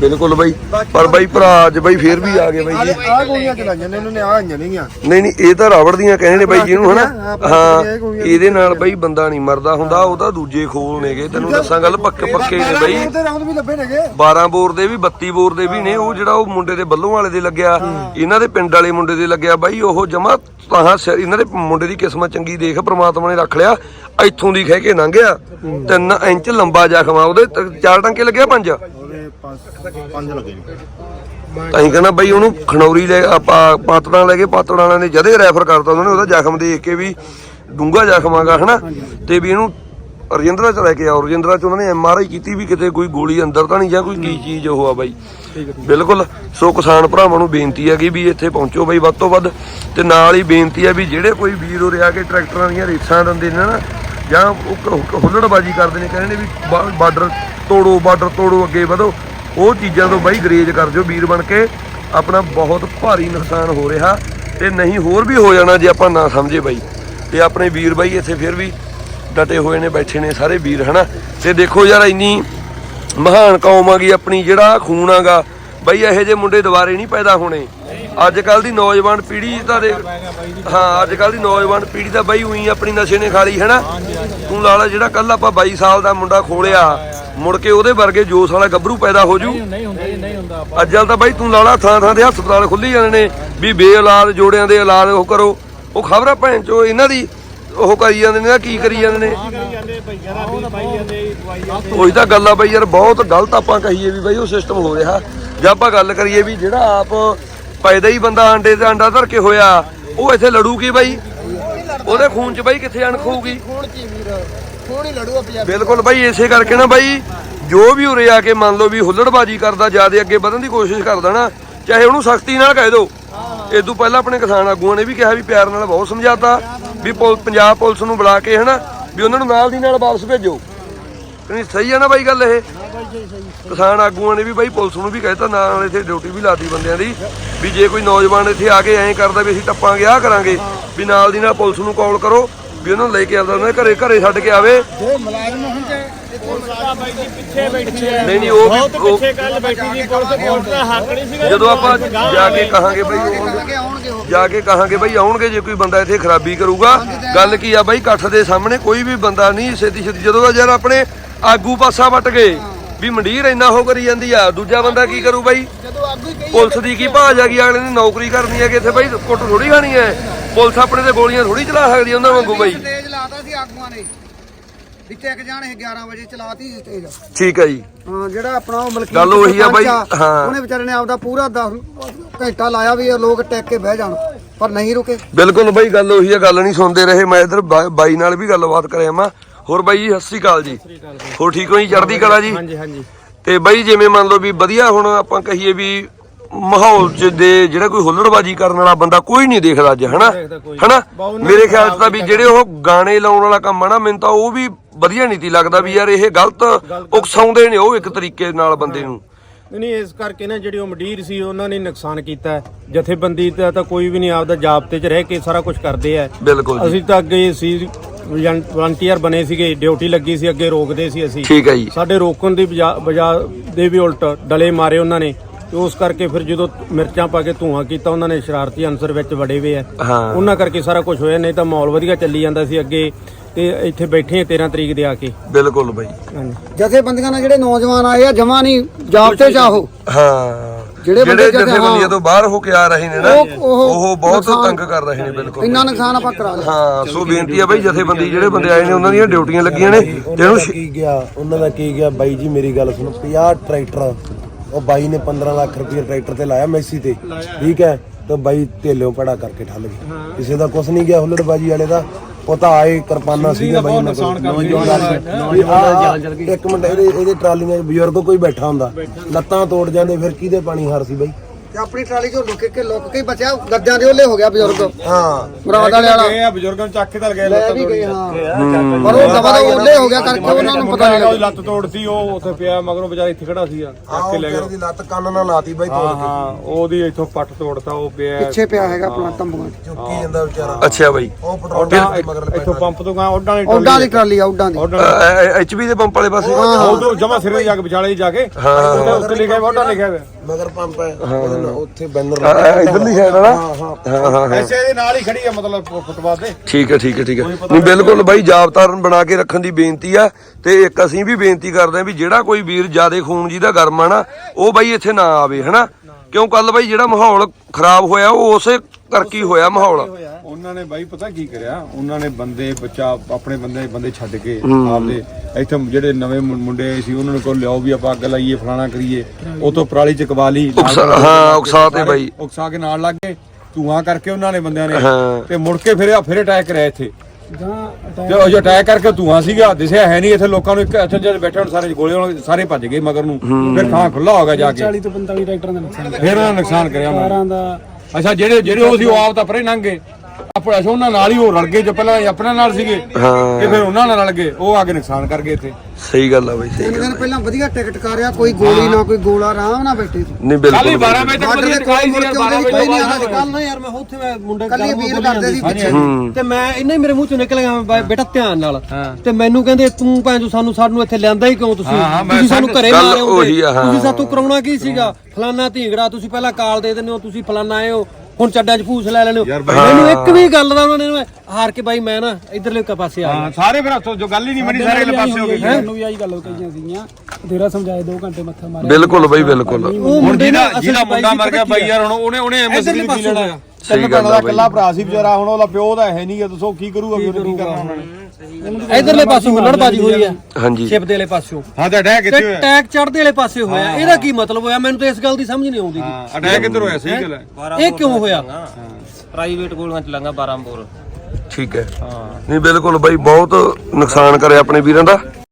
ਬਿਲਕੁਲ ਬਾਈ ਪਰ ਬਾਈ ਭਰਾ ਅੱਜ ਬਾਈ ਫੇਰ ਵੀ ਆ ਗਏ ਬਾਈ ਜੀ। ਆ ਗੋਲੀਆਂ ਚਲਾਈਆਂ ਨੇ ਇਹਨਾਂ ਨੇ ਆ ਆਈਆਂ ਨਹੀਂਆਂ ਨਹੀਂ ਨਹੀਂ ਇਹ ਤਾਂ ਰਾਵੜ ਦੀਆਂ ਕਹਿੰਦੇ ਨੇ ਬਾਈ ਜੀ ਹਨਾ। ਹਾਂ ਇਹਦੇ ਨਾਲ ਬਾਈ ਬੰਦਾ ਨਹੀਂ ਮਰਦਾ ਹੁੰਦਾ ਉਹ ਤਾਂ ਦੂਜੇ ਖੋਲ ਨੇਗੇ ਤੈਨੂੰ ਦੱਸਾਂ ਗੱਲ ਪੱਕੇ ਪੱਕੇ ਨੇ ਬਾਈ। ਉਹਦੇ ਰਾਉਂਡ ਵੀ ਲੱਭੇ ਨੇਗੇ। 12 ਬੋਰ ਦੇ ਵੀ 32 ਬੋਰ ਦੇ ਵੀ ਨੇ ਉਹ ਜਿਹੜਾ ਉਹ ਮੁੰਡੇ ਦੇ ਬੱਲੋਂ ਵਾਲੇ ਦੇ ਲੱਗਿਆ। ਇਹਨਾਂ ਦੇ ਪਿੰਡ ਵਾਲੇ ਮੁੰਡੇ ਦੇ ਲੱਗਿਆ ਬਾਈ ਉਹ ਜਮਾ ਤਾਂ ਇਹਨਾਂ ਦੇ ਮੁੰਡੇ ਦੀ ਕਿਸਮਤ ਚੰਗੀ ਦੇਖ ਪ੍ਰਮਾਤਮਾ ਨੇ ਰੱਖ ਲਿਆ ਇੱਥੋਂ ਦੀ ਖਹਿ ਕੇ ਲੰਘਿਆ 3 ਇੰਚ ਲੰਬਾ ਜ਼ਖਮ ਆ ਉਹਦੇ ਚਾਰ ਟੰਕੇ ਲੱਗਿਆ ਪੰਜ? ਪੰਜ ਪੰਜ ਲੱਗੇ ਨੇ ਤਾਂ ਹੀ ਕਹਿੰਦਾ ਬਈ ਉਹਨੂੰ ਖਣੌਰੀ ਲੈ ਆਪਾਂ ਪਾਤੜਾਂ ਲੈ ਕੇ ਪਾਤੜਾਂ ਵਾਲਿਆਂ ਨੇ ਜਦੇ ਰੈਫਰ ਕਰਤਾ ਉਹਨਾਂ ਨੇ ਉਹਦਾ ਜ਼ਖਮ ਦੇਖ ਕੇ ਵੀ ਡੂੰਗਾ ਜ਼ਖਮ ਆਗਾ ਹਨਾ? ਤੇ ਵੀ ਇਹਨੂੰ ਰਜਿੰਦਰਾ ਚ ਲੈ ਕੇ ਆਓ। ਰਜਿੰਦਰਾ ਚ ਉਹਨਾਂ ਨੇ ਐਮ ਆਰ ਆਈ ਕੀਤੀ ਵੀ ਕਿਤੇ ਕੋਈ ਗੋਲੀ ਅੰਦਰ ਤਾਂ ਨਹੀਂ ਜਾਂ ਕੋਈ ਕੀ ਚੀਜ਼ ਉਹ ਆ ਬਾਈ। ਬਿਲਕੁਲ। ਸੋ ਕਿਸਾਨ ਭਰਾਵਾਂ ਨੂੰ ਬੇਨਤੀ ਹੈ ਕਿ ਵੀ ਇੱਥੇ ਪਹੁੰਚੋ ਬਾਈ ਵੱਧ ਤੋਂ ਵੱਧ। ਤੇ ਨਾਲ ਹੀ ਬੇਨਤੀ ਹੈ ਵੀ ਜਿਹੜੇ ਕੋਈ ਵੀਰ ਉਰੇ ਆ ਕੇ ਟਰੈਕਟਰਾਂ ਦੀਆਂ ਰੇਸਾਂ ਦਿੰਦੇ ਨੇ ਨਾ ਜਾਂ ਉਹ ਹੁੱਲੜਬਾਜੀ ਕਰਦੇ ਨੇ ਕਹਿੰਦੇ ਨੇ ਵੀ ਬਾਰਡਰ ਤੋੜੋ ਬਾਰਡਰ ਤੋੜੋ ਅੱਗੇ ਵਧੋ। ਉਹ ਚੀਜ਼ਾਂ ਤੋਂ ਬਾਈ ਗਰੇਜ ਕਰ ਦਿਓ ਵੀਰ ਬਣ ਕੇ। ਆਪਣਾ ਬਹੁਤ ਭਾਰੀ ਨੁਕਸਾਨ ਹੋ ਰਿਹਾ ਤੇ ਨਹੀਂ ਹੋਰ ਵੀ ਹੋ ਜਾਣਾ ਜੇ ਆਪਾਂ ਨਾ ਸਮਝੇ ਬਾਈ। ਤੇ ਆਪਣੇ ਵੀਰ ਬਾਈ ਇੱਥੇ ਫਿਰ ਵੀ ਡਟੇ ਹੋਏ ਨੇ, ਬੈਠੇ ਨੇ ਸਾਰੇ ਵੀਰ, ਹਨਾ? ਤੇ ਦੇਖੋ ਯਾਰ ਇੰਨੀ ਮਹਾਨ ਕੌਮ ਆ ਗਈ ਆਪਣੀ, ਜਿਹੜਾ ਖੂਨ ਆਗਾ। ਬਈ ਇਹੋ ਜਿਹੇ ਮੁੰਡੇ ਦੁਬਾਰੇ ਨਹੀਂ ਪੈਦਾ ਹੋਣੇ। ਅੱਜ ਕੱਲ ਦੀ ਨੌਜਵਾਨ ਪੀੜ੍ਹੀ ਤਾਂ ਦੇ ਹਾਂ ਅੱਜ ਕੱਲ ਦੀ ਨੌਜਵਾਨ ਪੀੜ੍ਹੀ ਤਾਂ ਬਈ ਉਹੀ ਆਪਣੀ ਨਸ਼ੇ ਨੇ ਖਾ ਲਈ, ਹਨਾ? ਤੂੰ ਲਾਲਾ ਜਿਹੜਾ ਕੱਲ ਆਪਾਂ 22 ਸਾਲ ਦਾ ਮੁੰਡਾ ਖੋਲਿਆ। ਮੁੜ ਕੇ ਉਹਦੇ ਵਰਗੇ ਜੋਸ਼ ਵਾਲਾ ਗੱਭਰੂ ਪੈਦਾ ਹੋ ਜੂ। ਨਹੀਂ ਹੁੰਦਾ ਜੀ ਨਹੀਂ ਹੁੰਦਾ ਅੱਜ ਕੱਲ ਤਾਂ ਬਾਈ ਤੂੰ ਲਾਲਾ ਥਾਂ ਥਾਂ ਦੇ ਹਸਪਤਾਲ ਖੁੱਲੀ ਜਾਂਦੇ ਨੇ ਵੀ ਬੇਔਲਾਦ ਜੋੜਿਆਂ ਦੇ ਇਲਾਜ ਉਹ ਕਰੋ। ਉਹ ਖਬਰ ਆ ਭੈਣ ਚੋ ਇਹਨਾਂ ਦੀ ਉਹ ਕਰੀ ਜਾਂਦੇ ਨੇ ਨਾ? ਕੀ ਕਰੀ ਜਾਂਦੇ ਨੇ ਉਹੀ ਤਾਂ ਗੱਲ ਆ ਬਈ ਯਾਰ ਬਹੁਤ ਗਲਤ ਆਪਾਂ ਕਹੀਏ ਵੀ ਬਈ ਉਹ ਸਿਸਟਮ ਹੋ ਰਿਹਾ। ਜੇ ਆਪਾਂ ਗੱਲ ਕਰੀਏ ਵੀ ਜਿਹੜਾ ਆਪ ਪੈਦਾ ਹੀ ਬੰਦਾ ਆਂਡੇ ਤੇ ਆਂਡਾ ਧਰ ਕੇ ਹੋਇਆ ਉਹ ਇੱਥੇ ਲੜੂ ਕੀ ਬਾਈ? ਉਹਦੇ ਖੂਨ 'ਚ ਬਾਈ ਕਿੱਥੇ ਅਣਖ ਹੋਊਗੀ? ਹੀ ਪੰਜਾਬ ਬਿਲਕੁਲ ਬਾਈ ਇਸੇ ਕਰਕੇ ਨਾ ਬਾਈ ਜੋ ਵੀ ਉਰੇ ਆ ਕੇ ਮੰਨ ਲਓ ਵੀ ਹੁੱਲੜਬਾਜੀ ਕਰਦਾ ਜ਼ਿਆਦਾ ਅੱਗੇ ਵਧਣ ਦੀ ਕੋਸ਼ਿਸ਼ ਕਰਦਾ ਨਾ ਚਾਹੇ ਉਹਨੂੰ ਸਖਤੀ ਨਾਲ ਕਹਿ ਦਿਓ ਇਦੋਂ ਪਹਿਲਾਂ ਆਪਣੇ ਕਿਸਾਨ ਆਗੂਆਂ ਨੇ ਵੀ ਕਿਹਾ ਵੀ ਪਿਆਰ ਨਾਲ ਬਹੁਤ ਸਮਝਾਤਾ ਵੀ ਪੰਜਾਬ ਪੁਲਿਸ ਨੂੰ ਬੁਲਾ ਕੇ ਹਨਾ ਵੀ ਉਹਨਾਂ ਨੂੰ ਨਾਲ ਦੀ ਨਾਲ ਵਾਪਸ ਭੇਜੋ। ਨਹੀਂ ਸਹੀ ਆ ਨਾ ਬਾਈ ਗੱਲ ਇਹ? ਕਿਸਾਨ ਆਗੂਆਂ ਨੇ ਵੀ ਬਾਈ ਪੁਲਿਸ ਨੂੰ ਵੀ ਕਹਿਤਾ ਨਾਲ ਇੱਥੇ ਡਿਊਟੀ ਵੀ ਲਾਤੀ ਬੰਦਿਆਂ ਦੀ ਵੀ ਜੇ ਕੋਈ ਨੌਜਵਾਨ ਇੱਥੇ ਆ ਕੇ ਐਂ ਕਰਦਾ ਵੀ ਅਸੀਂ ਟੱਪਾਂਗੇ ਆਹ ਕਰਾਂਗੇ ਵੀ ਨਾਲ ਦੀ ਨਾਲ ਪੁਲਿਸ ਨੂੰ ਕਾਲ ਕਰੋ ਵੀ ਉਹਨਾਂ ਨੂੰ ਲੈ ਕੇ ਆਉਂਦਾ ਉਹਨਾਂ ਦੇ ਘਰੇ ਘਰੇ ਛੱਡ ਕੇ ਆਵੇ। ਨਹੀਂ ਨਹੀਂ ਉਹ ਵੀ ਉਹ- ਕੱਲ ਬੈਠੀ ਸੀ ਪੁਲਿਸ ਪੁਲਿਸ ਦਾ ਹੱਕ ਨਹੀਂ ਸੀਗਾ ਜਦੋਂ ਆਪਾਂ ਜਾ ਕੇ ਕਹਾਂਗੇ ਬਈ ਉਹ- ਜਾ ਕੇ ਕਹਾਂਗੇ ਬਈ ਆਉਣਗੇ ਜੇ ਕੋਈ ਬੰਦਾ ਇੱਥੇ ਖਰਾਬੀ ਕਰੂਗਾ। ਗੱਲ ਕੀ ਆ ਬਈ ਇਕੱਠ ਦੇ ਸਾਹਮਣੇ ਕੋਈ ਵੀ ਬੰਦਾ ਨਹੀਂ ਛੇਤੀ ਛੇਤੀ। ਜਦੋਂ ਦਾ ਯਾਰ ਆਪਣੇ ਆਗੂ ਪਾਸਾ ਵੱਟ ਗਏ ਵੀ ਮੰਡੀਰ ਇੰਨਾ ਹੋ ਕਰੀ ਜਾਂਦੀ ਆ ਦੂਜਾ ਬੰਦਾ ਕੀ ਕਰੂ ਬਾਈ? ਪੁਲਿਸ ਦੀ ਕੀ ਭਾਜ ਆ ਗਈ ਅਗਲੇ ਨੇ ਨੌਕਰੀ ਕਰਨੀ ਹੈ ਕਿ ਇੱਥੇ ਬਾਈ ਕੁੱਟ ਥੋੜੀ ਖਾਣੀ ਹੈ? ਪੁਲਿਸ ਆਪਣੇ ਤੇ ਗੋਲੀਆਂ ਥੋੜੀ ਚਲਾ ਸਕਦੀ ਉਹਨਾਂ ਵਾਂਗੂ ਬਾਈ। ਤੇਜ਼ ਲਾਤਾ ਸੀ ਆਗੂਆਂ ਨੇ। ਵਿੱਚੇ ਇੱਕ ਜਾਣ ਇਹ 11 ਵਜੇ ਚਲਾਤੀ ਸੀ ਤੇਜ਼। ਠੀਕ ਹੈ ਜੀ। ਹਾਂ ਜਿਹੜਾ ਆਪਣਾ ਉਹ ਮਲਕੀ ਗੱਲ ਉਹੀ ਆ ਬਾਈ, ਹਾਂ। ਉਹਨੇ ਵਿਚਾਰੇ ਨੇ ਆਪਦਾ ਪੂਰਾ 10 ਘੰਟਾ ਲਾਇਆ ਵੀ ਇਹ ਲੋਕ ਟੈਕ ਕੇ ਬਹਿ ਜਾਣ ਪਰ ਨਹੀਂ ਰੁਕੇ। ਬਿਲਕੁਲ ਬਾਈ ਗੱਲ ਉਹੀ ਆ ਗੱਲ ਨਹੀਂ ਸੁਣਦੇ ਰਹੇ। ਮੈਂ ਇਧਰ ਬਾਈ ਨਾਲ ਵੀ ਗੱਲਬਾਤ ਕਰਿਆ ਮੈਂ ਹੋਰ ਬਾਈ ਜੀ। ਸਤਿ ਸ੍ਰੀ ਅਕਾਲ ਜੀ। ਹੋਰ ਠੀਕ ਹੋ ਜੀ? ਚੜ੍ਹਦੀ ਕਲਾ ਜੀ? ਹਾਂਜੀ ਹਾਂਜੀ। ਤੇ ਬਾਈ ਜਿਵੇਂ ਮੰਨ ਲਓ ਵੀ ਵਧੀਆ ਹੁਣ ਆਪਾਂ ਕਹੀਏ ਵੀ ਮਾਹੌਲ ਚ ਦੇ ਜਿਹੜਾ ਕੋਈ ਹੁੱਲੜਬਾਜੀ ਕਰਨ ਵਾਲਾ ਬੰਦਾ ਕੋਈ ਨਹੀਂ ਦੇਖਦਾ ਅੱਜ ਹਨਾ? ਹਨਾ? ਮੇਰੇ ਖਿਆਲ ਚ ਤਾਂ ਵੀ ਜਿਹੜੇ ਉਹ ਗਾਣੇ ਲਾਉਣ ਵਾਲਾ ਕੰਮ ਆ ਨਾ ਮੈਨੂੰ ਤਾਂ ਉਹ ਵੀ ਵਧੀਆ ਨਹੀਂ ਤੀ ਲੱਗਦਾ ਵੀ ਯਾਰ ਇਹ ਗਲਤ ਉਕਸਾਉਂਦੇ ਨੇ ਉਹ ਇੱਕ ਤਰੀਕੇ ਨਾਲ ਬੰਦੇ ਨੂੰ। ਨਹੀਂ ਇਸ ਕਰਕੇ ਨਾ ਜਿਹੜੀ ਉਹ ਮੰਡੀਰ ਸੀ ਉਹਨਾਂ ਨੇ ਨੁਕਸਾਨ ਕੀਤਾ। ਜਥੇਬੰਦੀ ਦਾ ਤਾਂ ਕੋਈ ਵੀ ਨਹੀਂ ਆਪਦਾ ਜਾਬਤੇ 'ਚ ਰਹਿ ਕੇ ਸਾਰਾ ਕੁਝ ਕਰਦੇ ਆ। ਬਿਲਕੁਲ ਅਸੀਂ ਤਾਂ ਅੱਗੇ ਸੀ ਵਲੰਟੀਅਰ ਬਣੇ ਸੀਗੇ ਡਿਊਟੀ ਲੱਗੀ ਸੀ ਅੱਗੇ ਰੋਕਦੇ ਸੀ ਅਸੀਂ। ਠੀਕ ਹੈ ਜੀ। ਸਾਡੇ ਰੋਕਣ ਦੀ ਬਜਾ ਦੇ ਵੀ ਉਲਟ ਡਲੇ ਮਾਰੇ ਉਹਨਾਂ ਨੇ। ਤੇ ਉਸ ਕਰਕੇ ਫਿਰ ਜਦੋਂ ਮਿਰਚਾਂ ਪਾ ਕੇ ਧੂਆਂ ਕੀਤਾ ਉਹਨਾਂ ਨੇ ਸ਼ਰਾਰਤੀ ਅਨਸਰ ਵਿੱਚ ਵੜੇ ਹੋਏ ਆ। ਹਾਂ। ਉਹਨਾਂ ਕਰਕੇ ਸਾਰਾ ਕੁਝ ਹੋਇਆ ਨਹੀਂ ਤਾਂ ਮਾਹੌਲ ਵਧੀਆ ਚੱਲੀ ਜਾਂਦਾ ਸੀ ਅੱਗੇ ਤੇ ਇੱਥੇ ਬੈਠੇ ਆ 13 ਤਰੀਕ ਦੇ ਆ ਕੇ। ਬਿਲਕੁਲ ਬਾਈ। ਹਾਂਜੀ। ਜਥੇਬੰਦੀਆਂ ਨਾਲ ਜਿਹੜੇ ਨੌਜਵਾਨ ਆਏ ਆ ਜਮਾ ਨਹੀਂ ਜਾਬਤੇ ਚਾਹੋ ਹਾਂ। ਜਿਹੜੇ ਬੰਦੇ ਜਿਹੜੇ ਜਥੇਬੰਦੀਆਂ ਹਾਂ। ਤੋਂ ਬਾਹਰ ਹੋ ਕੇ ਆ ਰਹੇ ਨੇ ਨਾ ਉਹ- ਉਹ ਉਹ ਬਹੁਤ ਨੁਕਸਾਨ- ਤੰਗ ਕਰ ਰਹੇ ਨੇ ਬਿਲਕੁਲ ਇੰਨਾ ਨੁਕਸਾਨ ਆਪਾਂ ਕਰਾ ਲਿਆ। ਹਾਂ ਸੋ ਬੇਨਤੀ ਆ ਬਾਈ ਜਥੇਬੰਦੀ ਜਿਹੜੇ ਬੰਦੇ ਆਏ ਨੇ ਉਹਨਾਂ ਦੀਆਂ ਡਿਊਟੀਆਂ ਲੱਗੀਆਂ ਨੇ ਤੇ ਉਹਨੂੰ ਕੀ ਗਿਆ ਉਹਨਾਂ ਦਾ ਕੀ ਗਿਆ? ਬਾਈ ਜੀ ਮੇਰੀ ਗੱਲ ਸੁਣੋ 50 ਟਰੈਕਟਰ ਉਹ ਬਾਈ ਨੇ 15 ਲੱਖ ਰੁਪਏ ਟਰੈਕਟਰ ਤੇ ਲਾਇਆ ਮੈਸੀ ਤੇ। ਠੀਕ ਹੈ? ਤਾਂ ਬਾਈ ਢੇਲਿਓ ਪੜਾ ਕਰਕੇ ਠੱਲ ਗਏ। ਕਿਸੇ ਦਾ ਕੁਝ ਨਹੀਂ ਗਿਆ ਹੁੱਲੜਬਾਜੀ ਵਾਲੇ ਦਾ। ਉਹ ਤਾਂ ਆਏ ਕਿਰਪਾਨਾਂ ਸੀਗੇ ਬਾਈ ਉਹਨਾਂ ਕੋਲ ਇੱਕ ਮਿੰਟ ਇਹਦੇ ਇਹਦੇ ਟਰਾਲੀਆਂ 'ਚ ਬਜ਼ੁਰਗ ਕੋਈ ਬੈਠਾ ਹੁੰਦਾ। ਲੱਤਾਂ ਤੋੜ ਜਾਂਦੇ ਫਿਰ ਕਿਹਦੇ ਪਾਣੀ ਹਾਰ ਸੀ ਬਾਈ? ਤੇ ਆਪਣੀ ਟਰਾਲੀ ਚੋਂ ਲੁੱਕ ਕੇ ਲੁੱਕ ਕੇ ਹੀ ਬਚਿਆ ਗੱਦਿਆਂ ਦੇ ਉਹਲੇ ਹੋ ਗਿਆ ਬਜ਼ੁਰਗ। ਹਾਂ ਮੁਰਾਦ ਵਾਲੇ ਵਾਲਾ। ਗਏ ਆ ਬਜ਼ੁਰਗਾਂ ਨੂੰ ਚੱਕ ਕੇ ਤਾਂ ਗਏ ਲੈ ਵੀ ਗਏ ਹਾਂ। ਪਰ ਉਹ ਦਵਾ ਦਾ ਉਹਲੇ ਹੋ ਗਿਆ ਕਰਕੇ ਉਹਨਾਂ ਨੂੰ ਪਤਾ ਨਹੀਂ ਉਹਦੀ ਲੱਤ ਤੋੜਤੀ ਉਹ ਉੱਥੇ ਪਿਆ ਮਗਰੋਂ ਵਿਚਾਰਾ ਇੱਥੇ ਖੜਾ ਸੀਗਾ ਚੱਕ ਕੇ ਲੈ ਗਏ ਦੀ ਲੱਤ ਕੰਨ ਨਾਲ ਲਾਤੀ ਬਾਈ ਹਾਂ ਹਾਂ ਉਹਦੀ ਇੱਥੋਂ ਪੱਟ ਤੋੜਤਾ ਉਹ ਪਿਆ। ਪਿੱਛੇ ਪਿਆ ਹੈਗਾ ਆਪਣਾ ਤੰਬੂਆਂ ਚ। ਚੁੱਕੀ ਜਾਂਦਾ ਵਿਚਾਰਾ। ਅੱਛਾ ਬਾਈ। ਉਹ ਪੈਟਰੋਲ ਇੱਥੋਂ ਪੰਪ ਤੋਂ ਗਾ ਉੱਡਾਂ ਦੀ ਔਡਾਂ ਦੀ ਟਰਾਲੀ ਆ। ਔਡਾਂ ਦੀ। ਐਚਪੀ ਦੇ ਪੰਪ ਵਾਲੇ ਪਾਸੇ? ਉਧਰ ਜਮਾ ਸਿਰੇ ਜਾ ਕੇ ਵਿਚਾਲੇ ਜਾ ਕੇ। ਉੱਥੇ ਉੱਤੇ ਲਿਖਿਆ ਉੱਡਾਂ ਲਿਖਿਆ ਹੋਇਆ। ਮਗਰ ਪੰਪ ਹੈ ਉਹਦੇ ਨਾਲ ਉੱਥੇ ਬੈਨਰ ਇਧਰਲੀ ਸਾਈਡ ਵਾਲਾ ਹਾਂ ਹਾਂ ਹਾਂ। ਐਸੇ ਦੇ ਨਾਲ ਹੀ ਖੜੀ ਆ ਮਤਲਬ ਫੁੱਟਬਾਲ ਤੇ ਠੀਕ ਹੈ ਠੀਕ ਹੈ ਠੀਕ ਹੈ। ਨਹੀਂ ਬਿਲਕੁਲ ਬਾਈ ਜਾਬਤਾਰਨ ਬਣਾ ਕੇ ਰੱਖਣ ਦੀ ਬੇਨਤੀ ਆ ਤੇ ਇੱਕ ਅਸੀਂ ਵੀ ਬੇਨਤੀ ਕਰਦੇ ਆ ਵੀ ਜਿਹੜਾ ਕੋਈ ਵੀਰ ਜਿਆਦੇ ਖੂਨ ਜਿਹਦਾ ਗਰਮ ਆ ਨਾ ਉਹ ਬਾਈ ਇੱਥੇ ਨਾ ਆਵੇ ਹਨਾ? ਕਿਉਂ ਕੱਲ ਬਾਈ ਜਿਹੜਾ ਮਾਹੌਲ ਖਰਾਬ ਹੋਇਆ ਉਹ ਉਸੇ ਕਰਕੇ ਹੀ ਹੋਇਆ ਮਾਹੌਲ? ਉਹਨਾਂ ਨੇ ਬਾਈ ਪਤਾ ਕੀ ਕਰਿਆ? ਉਹਨਾਂ ਨੇ ਬੰਦੇ ਬੱਚਾ ਆਪਣੇ ਬੰਦੇ ਬੰਦੇ ਛੱਡ ਕੇ ਆਪਦੇ। ਇੱਥੇ ਜਿਹੜੇ ਨਵੇਂ ਮੁੰ- ਮੁੰਡੇ ਆਏ ਸੀ ਉਹਨਾਂ ਨੂੰ ਕੋਲ ਲਿਆਓ ਵੀ ਆਪਾਂ ਅੱਗ ਲਾਈਏ ਫਲਾਣਾ ਕਰੀਏ। ਉਹ ਤੋਂ ਪਰਾਲੀ ਚ ਕਵਾ ਲਈ ਨਾਲ ਉਕਸਾ- ਹਾਂ ਉਕਸਾ ਤੇ ਬਾਈ। ਉਕਸਾ ਕੇ ਨਾਲ ਲੱਗ ਗਏ। ਧੂਆਂ ਕਰਕੇ ਉਹਨਾਂ ਨੇ ਬੰਦਿਆਂ ਨੇ ਹਾਂ। ਤੇ ਮੁੜ ਕੇ ਫਿਰ ਫਿਰ ਅਟੈਕ ਕਰਿਆ ਇੱਥੇ। ਤੇ ਉਹ ਜੋ ਅਟੈਕ ਕਰਕੇ ਧੂਆਂ ਸੀਗਾ ਦਿਸਿਆ ਹੈ ਨਹੀਂ ਇੱਥੇ ਲੋਕਾਂ ਨੂੰ ਇੱਕ ਇੱਥੇ ਜਿਹੜੇ ਬੈਠੇ ਹੁਣ ਸਾਰੇ ਗੋਲੇ ਵਾਲੇ ਸਾਰੇ ਭੱਜ ਗਏ ਮਗਰ ਨੂੰ। ਫਿਰ ਖਾਂ ਖੁੱਲਾ ਹੋ ਗਿਆ ਜਾ ਕੇ। 40 ਤੋਂ 45 ਟਰੈਕਟਰਾਂ ਦਾ ਨੁਕਸਾਨ ਫਿਰ ਉਹਨਾਂ ਨੇ ਨੁਕਸਾਨ ਕਰਿਆ ਉਹਨਾਂ ਦਾ ਅੱਛਾ ਜਿਹੜੇ ਜਿਹੜੇ ਉਹ ਸੀ ਉਹ ਆਪ ਤਾਂ ਪਰੇ ਲੰਘ ਗਏ। ਅੱਛਾ ਉਹਨਾਂ ਨਾਲ ਹੀ ਉਹ ਰਲ ਗਏ ਜੋ ਪਹਿਲਾਂ ਇਹ ਆਪਣੇ ਨਾਲ ਸੀਗੇ ਹਾਂ। ਤੇ ਫਿਰ ਉਹਨਾਂ ਨਾਲ ਰਲ ਗਏ ਉਹ ਆ ਕੇ ਨੁਕਸਾਨ ਕਰ ਗਏ ਇੱਥੇ। ਸਹੀ ਗੱਲ ਆ ਬਾਈ ਸਹੀ ਤਿੰਨ ਦਿਨ ਪਹਿਲਾਂ ਵਧੀਆ ਟਿਕਟ ਕਰਿਆ ਕੋਈ ਗੋਲੀ ਨਾ ਕੋਈ ਗੋਲਾ ਆਰਾਮ ਨਾਲ ਬੈਠੇ ਸੀ। ਨਹੀਂ ਕੱਲ ਹੀ ਬਿਲਕੁਲ। 12 ਵਜੇ ਤੱਕ ਵਧੀਆ ਕੋਲ ਸੀ ਮੁੜ 12 ਕੇ ਵਜੇ ਕੋਈ ਨਹੀਂ ਤੱਕ ਆਉਂਦਾ ਕੱਲ ਨਾ ਯਾਰ ਮੈਂ ਉੱਥੇ ਮੈਂ ਮੁੰਡੇ ਕੱਲੀ ਵੀਰ ਕਰਦੇ ਸੀ ਪਿੱਛੇ। ਤੇ ਮੈਂ ਇੰਨਾ ਹੀ ਮੇਰੇ ਮੂੰਹ ਚੋਂ ਨਿਕਲ ਗਿਆ ਬਾ- ਬੇਟਾ ਧਿਆਨ ਨਾਲ। ਤੇ ਮੈਨੂੰ ਕਹਿੰਦੇ ਤੂੰ ਭੈਣ ਚੋ ਸਾਨੂੰ ਸਾਨੂੰ ਇੱਥੇ ਲਿਆਂਦਾ ਹੀ ਕਿਉਂ ਤੁਸੀਂ? ਤੁਸੀਂ ਸਾਨੂੰ ਘਰੇ ਗੱਲ ਮਾਰੇ ਉਹੀ ਆ, ਹਾਂ। ਤੁਸੀਂ ਸਾਤੋਂ ਕਰਾਉਣਾ ਕੀ ਸੀਗਾ? ਫਲਾਨਾ ਢੀਂਗੜਾ ਤੁਸੀਂ ਪਹਿਲਾਂ ਕਾਲ ਦੇ ਦਿੰਦੇ ਹੋ ਤੁਸੀਂ ਫਲਾਨਾ ਆਏ ਹੋ। ਹੁਣ ਚੱਡਾਂ 'ਚ ਫੂਸ ਲੈ ਲੈਣੇ ਮੈਨੂੰ ਇੱਕ ਵੀ ਗੱਲ ਦਾ ਉਹਨਾਂ ਨੇ ਹਾਰ ਕੇ ਬਾਈ ਮੈਂ ਨਾ ਇਧਰਲੇ ਪਾਸੇ ਆ ਗਿਆ। ਹਾਂ ਸਾਰੇ ਫਿਰ ਉੱਥੋਂ ਜੋ ਗੱਲ ਹੀ ਨਹੀਂ ਬਣੀ ਸਾਰੇ ਅਗਲੇ ਪਾਸੇ ਹੋ ਗਏ। ਮੈਨੂੰ ਵੀ ਆਹੀ ਗੱਲ ਕਹੀਆਂ ਸੀਗੀਆਂ। ਤੇਰਾ ਸਮਝਾਏ 2 ਘੰਟੇ ਮੱਥਾ ਮਾਰਿਆ। ਬਿਲਕੁਲ ਬਾਈ ਬਿਲਕੁਲ। ਹੁਣ ਜਿਹਦਾ ਨੇ ਜਿਹਦਾ ਮੁੰਡਾ ਮਰ ਗਿਆ ਬਾਈ ਯਾਰ ਹੁਣ ਉਹਨੇ ਉਹਨੇ ਇਧਰਲੇ ਕੀ ਲੈਣਾ? ਤਿੰਨ ਆ ਦਾ ਇਕੱਲਾ ਭਰਾ ਸੀ ਵਿਚਾਰਾ ਹੁਣ ਉਹਦਾ ਪਿਓ ਦਾ ਹੈ ਨਹੀਂ ਗਾ ਦੱਸੋ ਕੀ ਕਰੂਗਾ ਫਿਰ ਕੀ ਕਰਨਾ ਉਹਨਾਂ? ਨੇ ਇਧਰਲੇ ਪਾਸੇ ਹੁੱਲੜਬਾਜੀ ਹੋਈ ਆ। ਹਾਂਜੀ। ਸ਼ਿਪ ਦੇ ਵਾਲੇ ਪਾਸਿਓਂ ਹਾਂ ਤਾਂ ਅਟੈਕ ਤੇ ਕਿੱਥੇ ਹੋਇਆ? ਟੈਗ ਚੜਦੇ ਵਾਲੇ ਪਾਸੇ ਹੋਇਆ। ਇਹਦਾ ਕੀ ਮਤਲਬ ਹੋਇਆ? ਮੈਨੂੰ ਤਾਂ ਇਸ ਗੱਲ ਦੀ ਸਮਝ ਨਹੀਂ ਆਉਂਦੀ ਹਾਂ ਅਟੈਕ ਕਿੱਧਰ ਹੋਇਆ? ਸਹੀ ਗੱਲ ਹੈ ਇਹ ਕਿਉਂ ਹੋਇਆ? ਪ੍ਰਾਈਵੇਟ ਗੋਲੀਆਂ ਚਲਾਂਗਾ 12 ਬੋਰ। ਠੀਕ ਹੈ। ਨਹੀਂ ਬਿਲਕੁਲ ਬਾਈ ਬਹੁਤ ਨੁਕਸਾਨ ਕਰਿਆ ਆਪਣੇ ਵੀਰਾਂ ਦਾ।